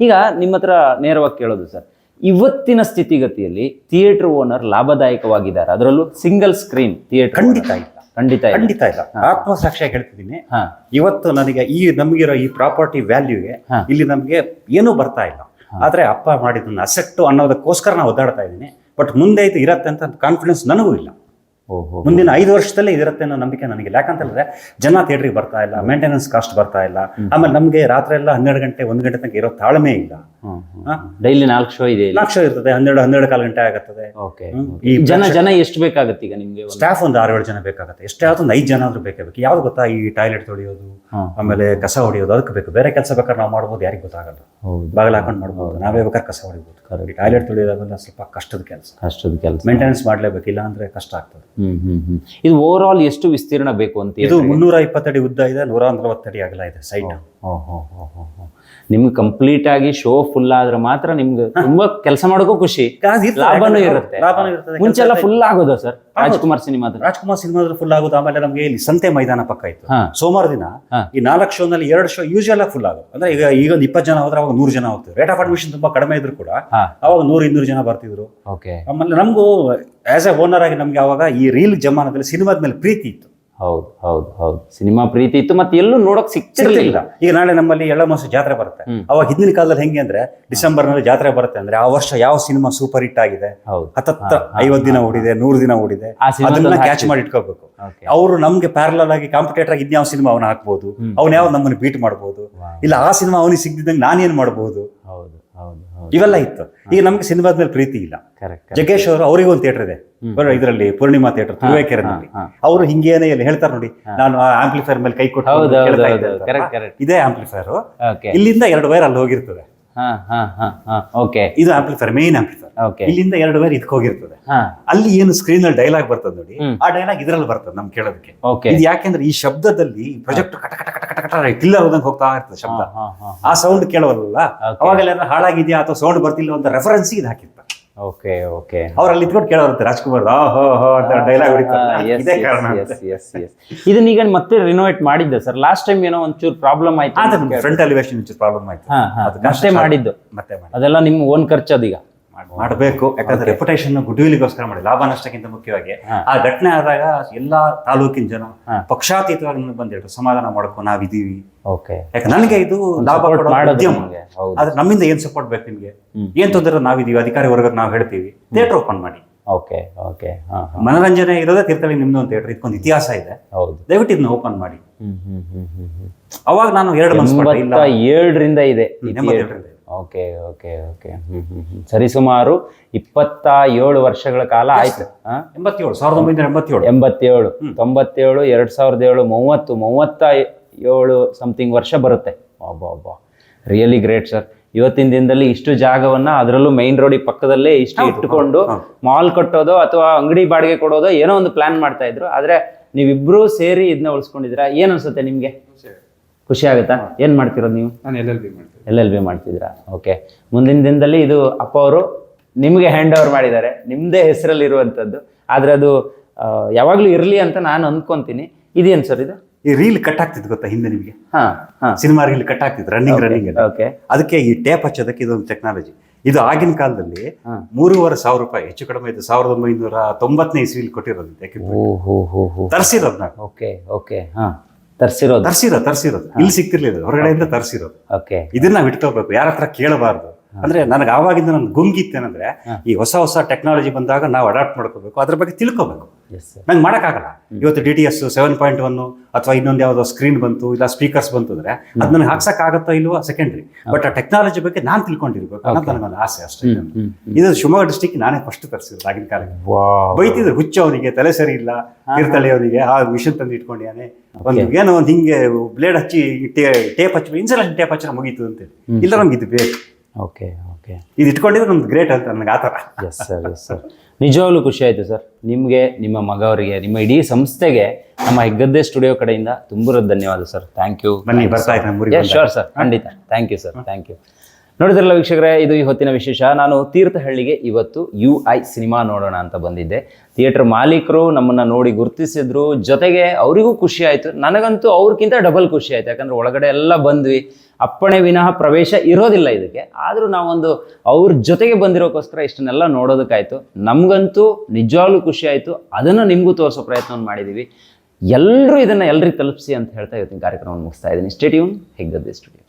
ಈಗ ನಿಮ್ಮ ಹತ್ರ ನೇರವಾಗಿ ಕೇಳೋದು ಸರ್ ಇವತ್ತಿನ ಸ್ಥಿತಿಗತಿಯಲ್ಲಿ ಥಿಯೇಟರ್ ಓನರ್ ಲಾಭದಾಯಕವಾಗಿದ್ದಾರೆ. ಅದರಲ್ಲೂ ಸಿಂಗಲ್ ಸ್ಕ್ರೀನ್ ಥಿಯೇಟರ್ ಖಂಡಿತ ಇಲ್ಲ. ಖಂಡಿತ ಇಲ್ಲ. ಖಂಡಿತ ಇಲ್ಲ. ಆತ್ಮಸಾಕ್ಷಿಯಾಗಿ ಹೇಳ್ತಿದ್ದೀನಿ. ಹಾ. ಇವತ್ತು ನನಗೆ ಈ ನಮಗಿರೋ ಈ ಪ್ರಾಪರ್ಟಿ ವ್ಯಾಲ್ಯೂಗೆ ಹಾ. ಇಲ್ಲಿ ನಮಗೆ ಏನೂ ಬರ್ತಾ ಇಲ್ಲ. ಆದ್ರೆ ಅಪ್ಪ ಮಾಡಿದ್ದನ್ನು ಅಸೆಕ್ಟು ಅನ್ನೋದಕ್ಕೋಸ್ಕರ ನಾನು ಒದ್ದಾಡ್ತಾ ಇದ್ದೀನಿ. ಬಟ್ ಮುಂದೆ ಇದು ಇರತ್ತೆ ಅಂತ ಕಾನ್ಫಿಡೆನ್ಸ್ ನನಗೂ ಇಲ್ಲ. ಮುಂದಿನ ಐದು ವರ್ಷದಲ್ಲೇ ಇದಿರುತ್ತೆ ಅನ್ನೋ ನಂಬಿಕೆ ನನಗಿಲ್ಲ. ಯಾಕಂತಂದ್ರೆ ಜನ ಥಿಯೇಟ್ರಿಗೆ ಬರ್ತಾ ಇಲ್ಲ ಮೇಂಟೆನೆನ್ಸ್ ಕಾಸ್ಟ್ ಬರ್ತಾ ಇಲ್ಲ. ಆಮೇಲೆ ನಮಗೆ ರಾತ್ರಿ ಎಲ್ಲ ಹನ್ನೆರಡು ಗಂಟೆ ಒಂದು ಗಂಟೆ ತನಕ ಇರೋ ತಾಳ್ಮೆ ಇಲ್ಲ? ಡೈಲಿ ನಾಲ್ಕು ಶೋ ಇದೆ ನಾಲ್ಕು ಶೋ ಇರ್ತದೆ ಹನ್ನೆರಡು ಹನ್ನೆರಡು ಕಾಲು ಗಂಟೆ ಆಗುತ್ತದೆ. ಓಕೆ ಈ ಜನ ಜನ ಎಷ್ಟು ಬೇಕಾಗುತ್ತೆ ಈಗ ನಿಮಗೆ ಸ್ಟಾಫ್ ಒಂದು ಆರು ಏಳು ಜನ ಬೇಕಾಗುತ್ತೆ. ಎಷ್ಟೇ ಆದ್ರೂ ಒಂದು ಐದು ಜನ ಆದ್ರೂ ಬೇಕೇ ಬೇಕು ಯಾವ್ದು ಗೊತ್ತಾ? ಈ ಟಾಯ್ಲೆಟ್ ತೊಳೆಯೋದು ಆಮೇಲೆ ಕಸ ಹೊಡೆಯೋದು ಅದಕ್ಕೆ ಬೇಕು. ಬೇರೆ ಕೆಲಸ ಬೇಕಾದ್ರೆ ನಾವು ಮಾಡ್ಬೋದು ಯಾರಿಗೂ ಗೊತ್ತಾಗಲ್ಲ. ಬಾಗಿಲು ಹಾಕೊಂಡು ಮಾಡ್ಬೋದು. ನಾವೇ ಬೇಕಾದ್ರೆ ಕಸ ಹೊಡಿಬೋದು. ಟಾಯ್ಲೆಟ್ ತೊಳೆಯೋದಾಗಲ್ಲ ಸ್ವಲ್ಪ ಕಷ್ಟದ ಕೆಲಸ. ಕಷ್ಟದ ಕೆಲಸ. ಮೇಂಟೆನೆನ್ಸ್ ಮಾಡಲೇಬೇಕು ಇಲ್ಲ ಅಂದ್ರೆ ಕಷ್ಟ ಆಗ್ತದೆ. ಇದು ಓವರ್ ಆಲ್ ಎಷ್ಟು ವಿಸ್ತೀರ್ಣ ಬೇಕು ಅಂತ ಇದು ಮುನ್ನೂರ ಇಪ್ಪತ್ತಡಿ ಉದ್ದ ಇದೆ ನೂರ ಅಡಿ ಅಗಲ ಇದೆ ಸೈಟ್ ನಿಮ್ಗೆ ಕಂಪ್ಲೀಟ್ ಆಗಿ ಶೋ ಫುಲ್ ಆದ್ರೆ ಮಾತ್ರ ನಿಮ್ಗೆ ತುಂಬಾ ಕೆಲಸ ಮಾಡೋಕ್ಕೂ ಖುಷಿ. ಲಾಭನೂ ಇರುತ್ತೆ. ಮುಂಚೆ ಎಲ್ಲ ಫುಲ್ ಆಗೋದು ಸರ್? ರಾಜ್ಕುಮಾರ್ ಸಿನಿಮಾದ ರಾಜ್ಕುಮಾರ್ ಸಿನಿಮಾದಲ್ಲಿ ಫುಲ್ ಆಗೋದು. ಆಮೇಲೆ ನಮಗೆ ಇಲ್ಲಿ ಸಂತೆ ಮೈದಾನ ಪಕ್ಕ ಇತ್ತು. ಸೋಮವಾರ ದಿನ ಈ ನಾಲ್ಕು ಶೋನಲ್ಲಿ ಎರಡು ಶೋ ಯೂಸ್ ಆಗಿ ಫುಲ್ ಆಗೋದು. ಅಂದ್ರೆ ಈಗ ಈಗ ಒಂದು ಇಪ್ಪತ್ತು ಜನ ಹೋದ್ರೆ ಅವಾಗ ನೂರು ಜನ ಹೋಗ್ತಿದ್ರು ರೇಟ್ ಆಫ್ ಅಡ್ಮಿಷನ್ ತುಂಬಾ ಕಡಿಮೆ ಇದ್ರು ಕೂಡ ಅವಾಗ ನೂರು ಇನ್ನೂರು ಜನ ಬರ್ತಿದ್ರು. ಓಕೆ ಆಮೇಲೆ ನಮಗೂ ಆಸ್ ಎ ಓನರ್ ಆಗಿ ನಮ್ಗೆ ಅವಾಗ ಈ ರೀಲ್ ಜಮಾನದಲ್ಲಿ ಸಿನಿಮಾದ ಮೇಲೆ ಪ್ರೀತಿ ಇತ್ತು. ಹೌದು ಹೌದು ಹೌದು. ಸಿನಿಮಾ ಪ್ರೀತಿ ಇತ್ತು ಮತ್ತೆ ಎಲ್ಲೂ ನೋಡಕ್ ಸಿಕ್ತಿರ್ಲಿಲ್ಲ. ಈಗ ನಾಳೆ ನಮ್ಮಲ್ಲಿ ಎಳ್ಳಮಾಸ ಜಾತ್ರೆ ಬರುತ್ತೆ. ಅವಾಗ ಹಿಂದಿನ ಕಾಲದಲ್ಲಿ ಹೆಂಗೆ ಅಂದ್ರೆ ಡಿಸೆಂಬರ್ನಲ್ಲಿ ಜಾತ್ರೆ ಬರುತ್ತೆ ಅಂದ್ರೆ ಆ ವರ್ಷ ಯಾವ ಸಿನಿಮಾ ಸೂಪರ್ ಹಿಟ್ ಆಗಿದೆ? ಹತ್ತತ್ತ ಐವತ್ತು ದಿನ ಓಡಿದೆ ನೂರು ದಿನ ಓಡಿದೆ. ಅದನ್ನ ಕ್ಯಾಚ್ ಮಾಡಿ ಇಟ್ಕೋಬೇಕು ಅವರು ನಮ್ಗೆ ಪ್ಯಾರಲಲ್ ಆಗಿ ಕಾಂಪಿಟೇಟರ್ ಆಗಿ ಇದ್ಯಾವ ಸಿನಿಮಾ ಅವನ ಹಾಕ್ಬಹುದು ಅವ್ನ ಯಾವ ನಮ್ಮನ್ನು ಬೀಟ್ ಮಾಡಬಹುದು ಇಲ್ಲ ಆ ಸಿನಿಮಾ ಅವನಿಗೆ ಸಿಗ್ದಿದ್ದಂಗೆ ನಾನೇನ್ ಮಾಡಬಹುದು ಹೌದು ಹೌದು ಹೌದು. ಇವೆಲ್ಲ ಇತ್ತು. ಈಗ ನಮ್ಗೆ ಸಿನಿಮಾದ ಮೇಲೆ ಪ್ರೀತಿ ಇಲ್ಲ. ಕರೆಕ್ಟ್ ಜಗ್ಗೇಶ್ ಅವರು ಅವರಿಗೆ ಒಂದು ಥಿಯೇಟರ್ ಇದೆ. ಇದರಲ್ಲಿ ಪೂರ್ಣಿಮಾ ಥಿಯೇಟರ್ ತುರುವೇಕೆರೆನಲ್ಲಿ. ಅವರು ಹಿಂಗೇನೆ ಇಲ್ಲಿ ಹೇಳ್ತಾರೆ ನೋಡಿ. ನಾನು ಆ ಆಂಪ್ಲಿಫೈರ್ ಮೇಲೆ ಕೈ ಕೊಟ್ಟು ಇದೇ ಆಂಪ್ಲಿಫೈರ್ ಇಲ್ಲಿಂದ ಎರಡು ವೈರ್ ಅಲ್ಲಿ ಹೋಗಿರ್ತದೆ. ಓಕೆ ಇದು ಆಂಪ್ಲಿಫೈರ್ ಮೇನ್ ಆಂಪ್ಲಿಫೈರ್ ಓಕೆ ಇಲ್ಲಿಂದ ಎರಡು ವೇರ್ ಇದಕ್ಕೆ ಹೋಗಿರ್ತದೆ. ಅಲ್ಲಿ ಏನು ಸ್ಕ್ರೀನ್ ಅಲ್ಲಿ ಡೈಲಾಗ್ ಬರ್ತದೆ ನೋಡಿ ಆ ಡೈಲಾಗ್ ಇದ್ರಲ್ಲಿ ಬರ್ತದೆ ನಮ್ ಕೇಳೋದಕ್ಕೆ. ಇದು ಯಾಕೆಂದ್ರೆ ಈ ಶಬ್ದದಲ್ಲಿ ಪ್ರೊಜೆಕ್ಟ್ ಕಟ ಕಟ ಕಟ ಕಟ ಕಟ ಇಲ್ಲ ಹೋದಂಗೆ ಹೋಗ್ತಾ ಇರ್ತದೆ ಶಬ್ದ. ಆ ಸೌಂಡ್ ಕೇಳೋದಲ್ಲ. ಅವಾಗೆಲ್ಲ ಹಾಳಾಗಿದೆಯಾ ಅಥವಾ ಸೌಂಡ್ ಬರ್ತಿಲ್ಲ ಅಂತ ರೆಫರೆನ್ಸ್ ಇದು ಹಾಕಿರ್ತಾರೆ. Okay okay. ಅವ್ರು ಅಲ್ಲಿ ಇದ್ಕೊಂಡು ಕೇಳೋರುತ್ತೆ ರಾಜ್ಕುಮಾರ್ ಹೋ ಹೋ ಅಂತ ಡೈಲಾಗ್ ಇದೇ ಕಾರಣ. ಇದನ್ನ ಈಗ ಮತ್ತೆ ರಿನೋವೇಟ್ ಮಾಡಿದ್ದೆ ಸರ್ ಲಾಸ್ಟ್ ಟೈಮ್ ಏನೋ ಒಂಚೂರು ಪ್ರಾಬ್ಲಮ್ ಆಯ್ತು. ಫ್ರಂಟ್ ಎಲಿವೇಶನ್ ಪ್ರಾಬ್ಲಮ್ ಆಯ್ತು. ಮತ್ತೆ ಮಾಡಿದ್ದು. ಮತ್ತೆ ಅದೆಲ್ಲ ನಿಮ್ಮ ಓನ್ ಖರ್ಚು ಅದೀಗ? ಮಾಡಬೇಕು. ಯಾಕಂದ್ರೆ ರೆಪ್ಯುಟೇಷನ್ ಗುಡ್ವಿಲಿಗೋಸ್ಕರ ಮಾಡಿ ಲಾಭ ನಷ್ಟಕ್ಕಿಂತ ಮುಖ್ಯವಾಗಿ. ಆ ಘಟನೆ ಆದಾಗ ಎಲ್ಲಾ ತಾಲೂಕಿನ ಜನ. ಪಕ್ಷಾತೀತವಾಗಿ ನನಗೆ ಬಂದಿಟ್ಟು ಸಮಾಧಾನ ಮಾಡ್ಕೊ ನಾವಿದೀವಿ ಯಾಕೆ ನನಗೆ ಇದು ಲಾಭ ಉದ್ಯಮ. ಆದ್ರೆ ನಮ್ಮಿಂದ ಏನ್ ಸಪೋರ್ಟ್ ಬೇಕು ನಿಮ್ಗೆ. ಏನ್ ತೊಂದರೆ? ನಾವಿದೀವಿ ಅಧಿಕಾರಿ ವರ್ಗಕ್ಕೆ ನಾವು ಹೇಳ್ತೀವಿ. ಥಿಯೇಟರ್ ಓಪನ್ ಮಾಡಿ. ಓಕೆ ಓಕೆ ಮನೋರಂಜನೆ ಇರೋದೇ ತೀರ್ಥಹಳ್ಳಿ ನಿಮ್ದು ಒಂದು ಥಿಯೇಟರ್ ಇದಕ್ಕೊಂದು ಇತಿಹಾಸ ಇದೆ. ಹೌದು. ದಯವಿಟ್ಟು ಇದನ್ನ ಓಪನ್ ಮಾಡಿ. ಅವಾಗ ನಾನು ಎರಡು ಇಲ್ಲ. ಏಳರಿಂದ ಇದೆ. Okay okay okay. ಸರಿ ಸುಮಾರು ಹ್ಮ್. ಸರಿಸುಮಾರು ಇಪ್ಪತ್ತ ಏಳು ವರ್ಷಗಳ ಕಾಲ ಆಯ್ತು. ಎಂಬತ್ತೇಳು ಸಾವಿರದ ಒಂಬೈನೂರ ಎಂಬತ್ತೇಳು. ಎಂಬತ್ತೇಳು ತೊಂಬತ್ತೇಳು ಎರಡು ಸಾವಿರದ ಏಳು ಮೂವತ್ತು ಮೂವತ್ತ ಏಳು ಸಮಥಿಂಗ್ ವರ್ಷ ಬರುತ್ತೆ. ಒಬ್ಬ ಒಬ್ಬ ರಿಯಲಿ ಗ್ರೇಟ್ ಸರ್ ಇವತ್ತಿನ ದಿನದಲ್ಲಿ ಇಷ್ಟು ಜಾಗವನ್ನ ಅದರಲ್ಲೂ ಮೈನ್ ರೋಡಿಗೆ ಪಕ್ಕದಲ್ಲೇ ಇಷ್ಟು ಇಟ್ಟುಕೊಂಡು ಮಾಲ್ ಕಟ್ಟೋದು ಅಥವಾ ಅಂಗಡಿ ಬಾಡಿಗೆ ಕೊಡೋದು ಏನೋ ಒಂದು ಪ್ಲಾನ್ ಮಾಡ್ತಾ ಇದ್ರು. ಆದ್ರೆ ನೀವಿಬ್ರು ಸೇರಿ ಇದನ್ನ ಉಳಿಸ್ಕೊಂಡಿದ್ರ ಏನ್ ಅನ್ಸುತ್ತೆ ನಿಮ್ಗೆ? ಖುಷಿ ಆಗುತ್ತಾ? ಏನ್ ಮಾಡ್ತಿರೋದು ನೀವು? ನಾನು ಎಲ್ ಎಲ್ ಬಿ ಮಾಡ್ತಿದ್ರಾ ಎಲ್ ಎಲ್ ಬಿ ಮಾಡ್ತಿದ್ದೀರಾ? ಓಕೆ ಮುಂದಿನ ದಿನದಲ್ಲಿ ಇದು ಅಪ್ಪ ಅವರು ನಿಮಗೆ ಹ್ಯಾಂಡ್ ಓವರ್ ಮಾಡಿದ್ದಾರೆ. ನಿಮ್ಮದೇ ಹೆಸರಲ್ಲಿ ಇರುವಂತದ್ದು ಆದ್ರೆ ಅದು ಯಾವಾಗ್ಲೂ ಇರ್ಲಿ ಅಂತ ನಾನು ಅನ್ಕೊಂತೀನಿ. ಇದೇನ್ ಸರ್ ಇದು? ಈ ರೀಲ್ ಕಟ್ ಆಗ್ತಿತ್ತು ಗೊತ್ತಾ ಹಿಂದೆ ನಿಮಗೆ? ಹಾ ಹಾ. ಸಿನಿಮಾ ರೀಲ್ ಕಟ್ ಆಗ್ತಿತ್ತು ರನ್ನಿಂಗ್ ರನ್ನಿಂಗ್ ಓಕೆ ಅದಕ್ಕೆ ಈ ಟೇಪ್ ಹಚ್ಚೋದಕ್ಕೆ ಇದೊಂದು ಟೆಕ್ನಾಲಜಿ ಇದು ಆಗಿನ ಕಾಲದಲ್ಲಿ. ಮೂರುವರೆ ಸಾವಿರ ರೂಪಾಯಿ ಹೆಚ್ಚು ಕಡಿಮೆ ಇದು ಸಾವಿರದ ಒಂಬೈನೂರ ತೊಂಬತ್ತನೇ ಇಸ್ವಿಲಿ ಕೊಟ್ಟಿರೋದು ತರಿಸಿರೋದು ನಾನು. ಓಕೆ ಓಕೆ ಹಾ. ತರಿಸಿರೋದು? ತರ್ಸಿರೋ ತರ್ಸಿರೋದು. ಇಲ್ಲಿ ಸಿಕ್ತಿರ್ಲಿಲ್ಲ ಹೊರಗಡೆಯಿಂದ ತರ್ಸಿರೋದು. ಓಕೆ ಇದನ್ನ ನಾವು ಇಟ್ಕೋಬೇಕು ಯಾರ ಹತ್ರ ಕೇಳಬಾರ್ದು. ಅಂದ್ರೆ ನನಗೆ ಆವಾಗಿಂದ ನನ್ ಗುಂಗಿತ್ತೇನಂದ್ರೆ ಈ ಹೊಸ ಹೊಸ ಟೆಕ್ನಾಲಜಿ ಬಂದಾಗ ನಾವು ಅಡಾಪ್ಟ್ ಮಾಡ್ಕೋಬೇಕು ಅದ್ರ ಬಗ್ಗೆ ತಿಳ್ಕೋಬೇಕು. ನಂಗೆ ಮಾಡೋಕ್ಕಾಗಲ್ಲ. ಇವತ್ತು D T S seven point one ಅಥವಾ ಇನ್ನೊಂದು ಯಾವುದೋ ಸ್ಕ್ರೀನ್ ಬಂತು ಇಲ್ಲ ಸ್ಪೀಕರ್ಸ್ ಬಂತು ಅಂದ್ರೆ ಅದು ನನಗೆ ಹಾಕ್ಸಕ್ ಆಗುತ್ತೋ ಇಲ್ವೋ ಸೆಕೆಂಡ್ರಿ ಬಟ್ ಆ ಟೆಕ್ನಾಲಜಿ ಬಗ್ಗೆ ನಾನು ತಿಳ್ಕೊಂಡಿರ್ಬೇಕು. ಅನ್ನೋದು ನನಗೊಂದು ಆಸೆ ಅಷ್ಟೇ. ಇದು ಶಿವಮೊಗ್ಗ ಡಿಸ್ಟಿಕ್ ನಾನೇ ಫಸ್ಟ್ ತರಿಸಿದ್ರು ಆಗಿನ ಕಾಲಕ್ಕೆ. ವಾವ್ ಬೈತಿದ್ರು ಹುಚ್ಚು ಅವನಿಗೆ ತಲೆ ಸರಿ ಇಲ್ಲ ತೀರ್ಥಳ್ಳಿ ಅವನಿಗೆ ಆ ಮಿಷನ್ ತಂದು ಇಟ್ಕೊಂಡಿಯಾನೆ ಒಂದು ಏನೋ ಒಂದು ಹಿಂಗೆ ಬ್ಲೇಡ್ ಹಚ್ಚಿ ಟೇಪ್ ಹಚ್ಚಿ ಇನ್ಸಲೇಷನ್ ಟೇಪ್ ಹಚ್ಚಿ ಮುಗೀತು ಅಂತೇಳಿ ಇಲ್ಲ ನಮ್ಗೆ ಇದು ಬೇಕು. ಓಕೆ ಓಕೆ ಇದು ಇಟ್ಕೊಂಡಿದ್ರೆ ನಮ್ದು ಗ್ರೇಟ್ ಅಂತ ನನಗೆ ಆ ಥರ. ಎಸ್ ಸರ್ ಎಸ್ ಸರ್ ನಿಜವಾಗ್ಲೂ ಖುಷಿ ಆಯಿತು ಸರ್ ನಿಮಗೆ ನಿಮ್ಮ ಮಗ ಅವರಿಗೆ ನಿಮ್ಮ ಇಡೀ ಸಂಸ್ಥೆಗೆ ನಮ್ಮ ಹೆಗ್ಗದ್ದೆ ಸ್ಟುಡಿಯೋ ಕಡೆಯಿಂದ ತುಂಬಿರೋ ಧನ್ಯವಾದ ಸರ್ ಥ್ಯಾಂಕ್ ಯು ಬನ್ನಿ ಬರ್ತಾ ಇದ್ದೀನಿ ಶೋರ್ ಸರ್ ಖಂಡಿತ. Thank you sir thank you ನೋಡಿದ್ರಲ್ಲ ವೀಕ್ಷಕರೇ ಇದು ಈ ಹೊತ್ತಿನ ವಿಶೇಷ. ನಾನು ತೀರ್ಥಹಳ್ಳಿಗೆ ಇವತ್ತು ಯು ಐ ಸಿನಿಮಾ ನೋಡೋಣ ಅಂತ ಬಂದಿದ್ದೆ. ಥಿಯೇಟರ್ ಮಾಲೀಕರು ನಮ್ಮನ್ನು ನೋಡಿ ಗುರುತಿಸಿದ್ರು. ಜೊತೆಗೆ ಅವರಿಗೂ ಖುಷಿ ಆಯಿತು. ನನಗಂತೂ ಅವ್ರಿಗಿಂತ ಡಬಲ್ ಖುಷಿ ಆಯಿತು. ಯಾಕಂದ್ರೆ ಒಳಗಡೆ ಎಲ್ಲ ಬಂದ್ವಿ. ಅಪ್ಪಣೆ ವಿನಃ ಪ್ರವೇಶ ಇರೋದಿಲ್ಲ ಇದಕ್ಕೆ. ಆದರೂ ನಾವೊಂದು ಅವ್ರ ಜೊತೆಗೆ ಬಂದಿರೋಕ್ಕೋಸ್ಕರ ಇಷ್ಟನ್ನೆಲ್ಲ ನೋಡೋದಕ್ಕಾಯ್ತು. ನಮಗಂತೂ ನಿಜವಾಗ್ಲೂ ಖುಷಿ ಆಯಿತು ಅದನ್ನು ನಿಮಗೂ ತೋರಿಸೋ ಪ್ರಯತ್ನವನ್ನು ಮಾಡಿದ್ದೀವಿ ಎಲ್ಲರೂ ಇದನ್ನು ಎಲ್ಲರಿಗೂ ತಲುಪಿಸಿ ಅಂತ ಹೇಳ್ತಾ ಇವತ್ತಿನ ಕಾರ್ಯಕ್ರಮವನ್ನು ಮುಗಿಸ್ತಾ ಇದ್ದೀನಿ. Stadium Heggadde studio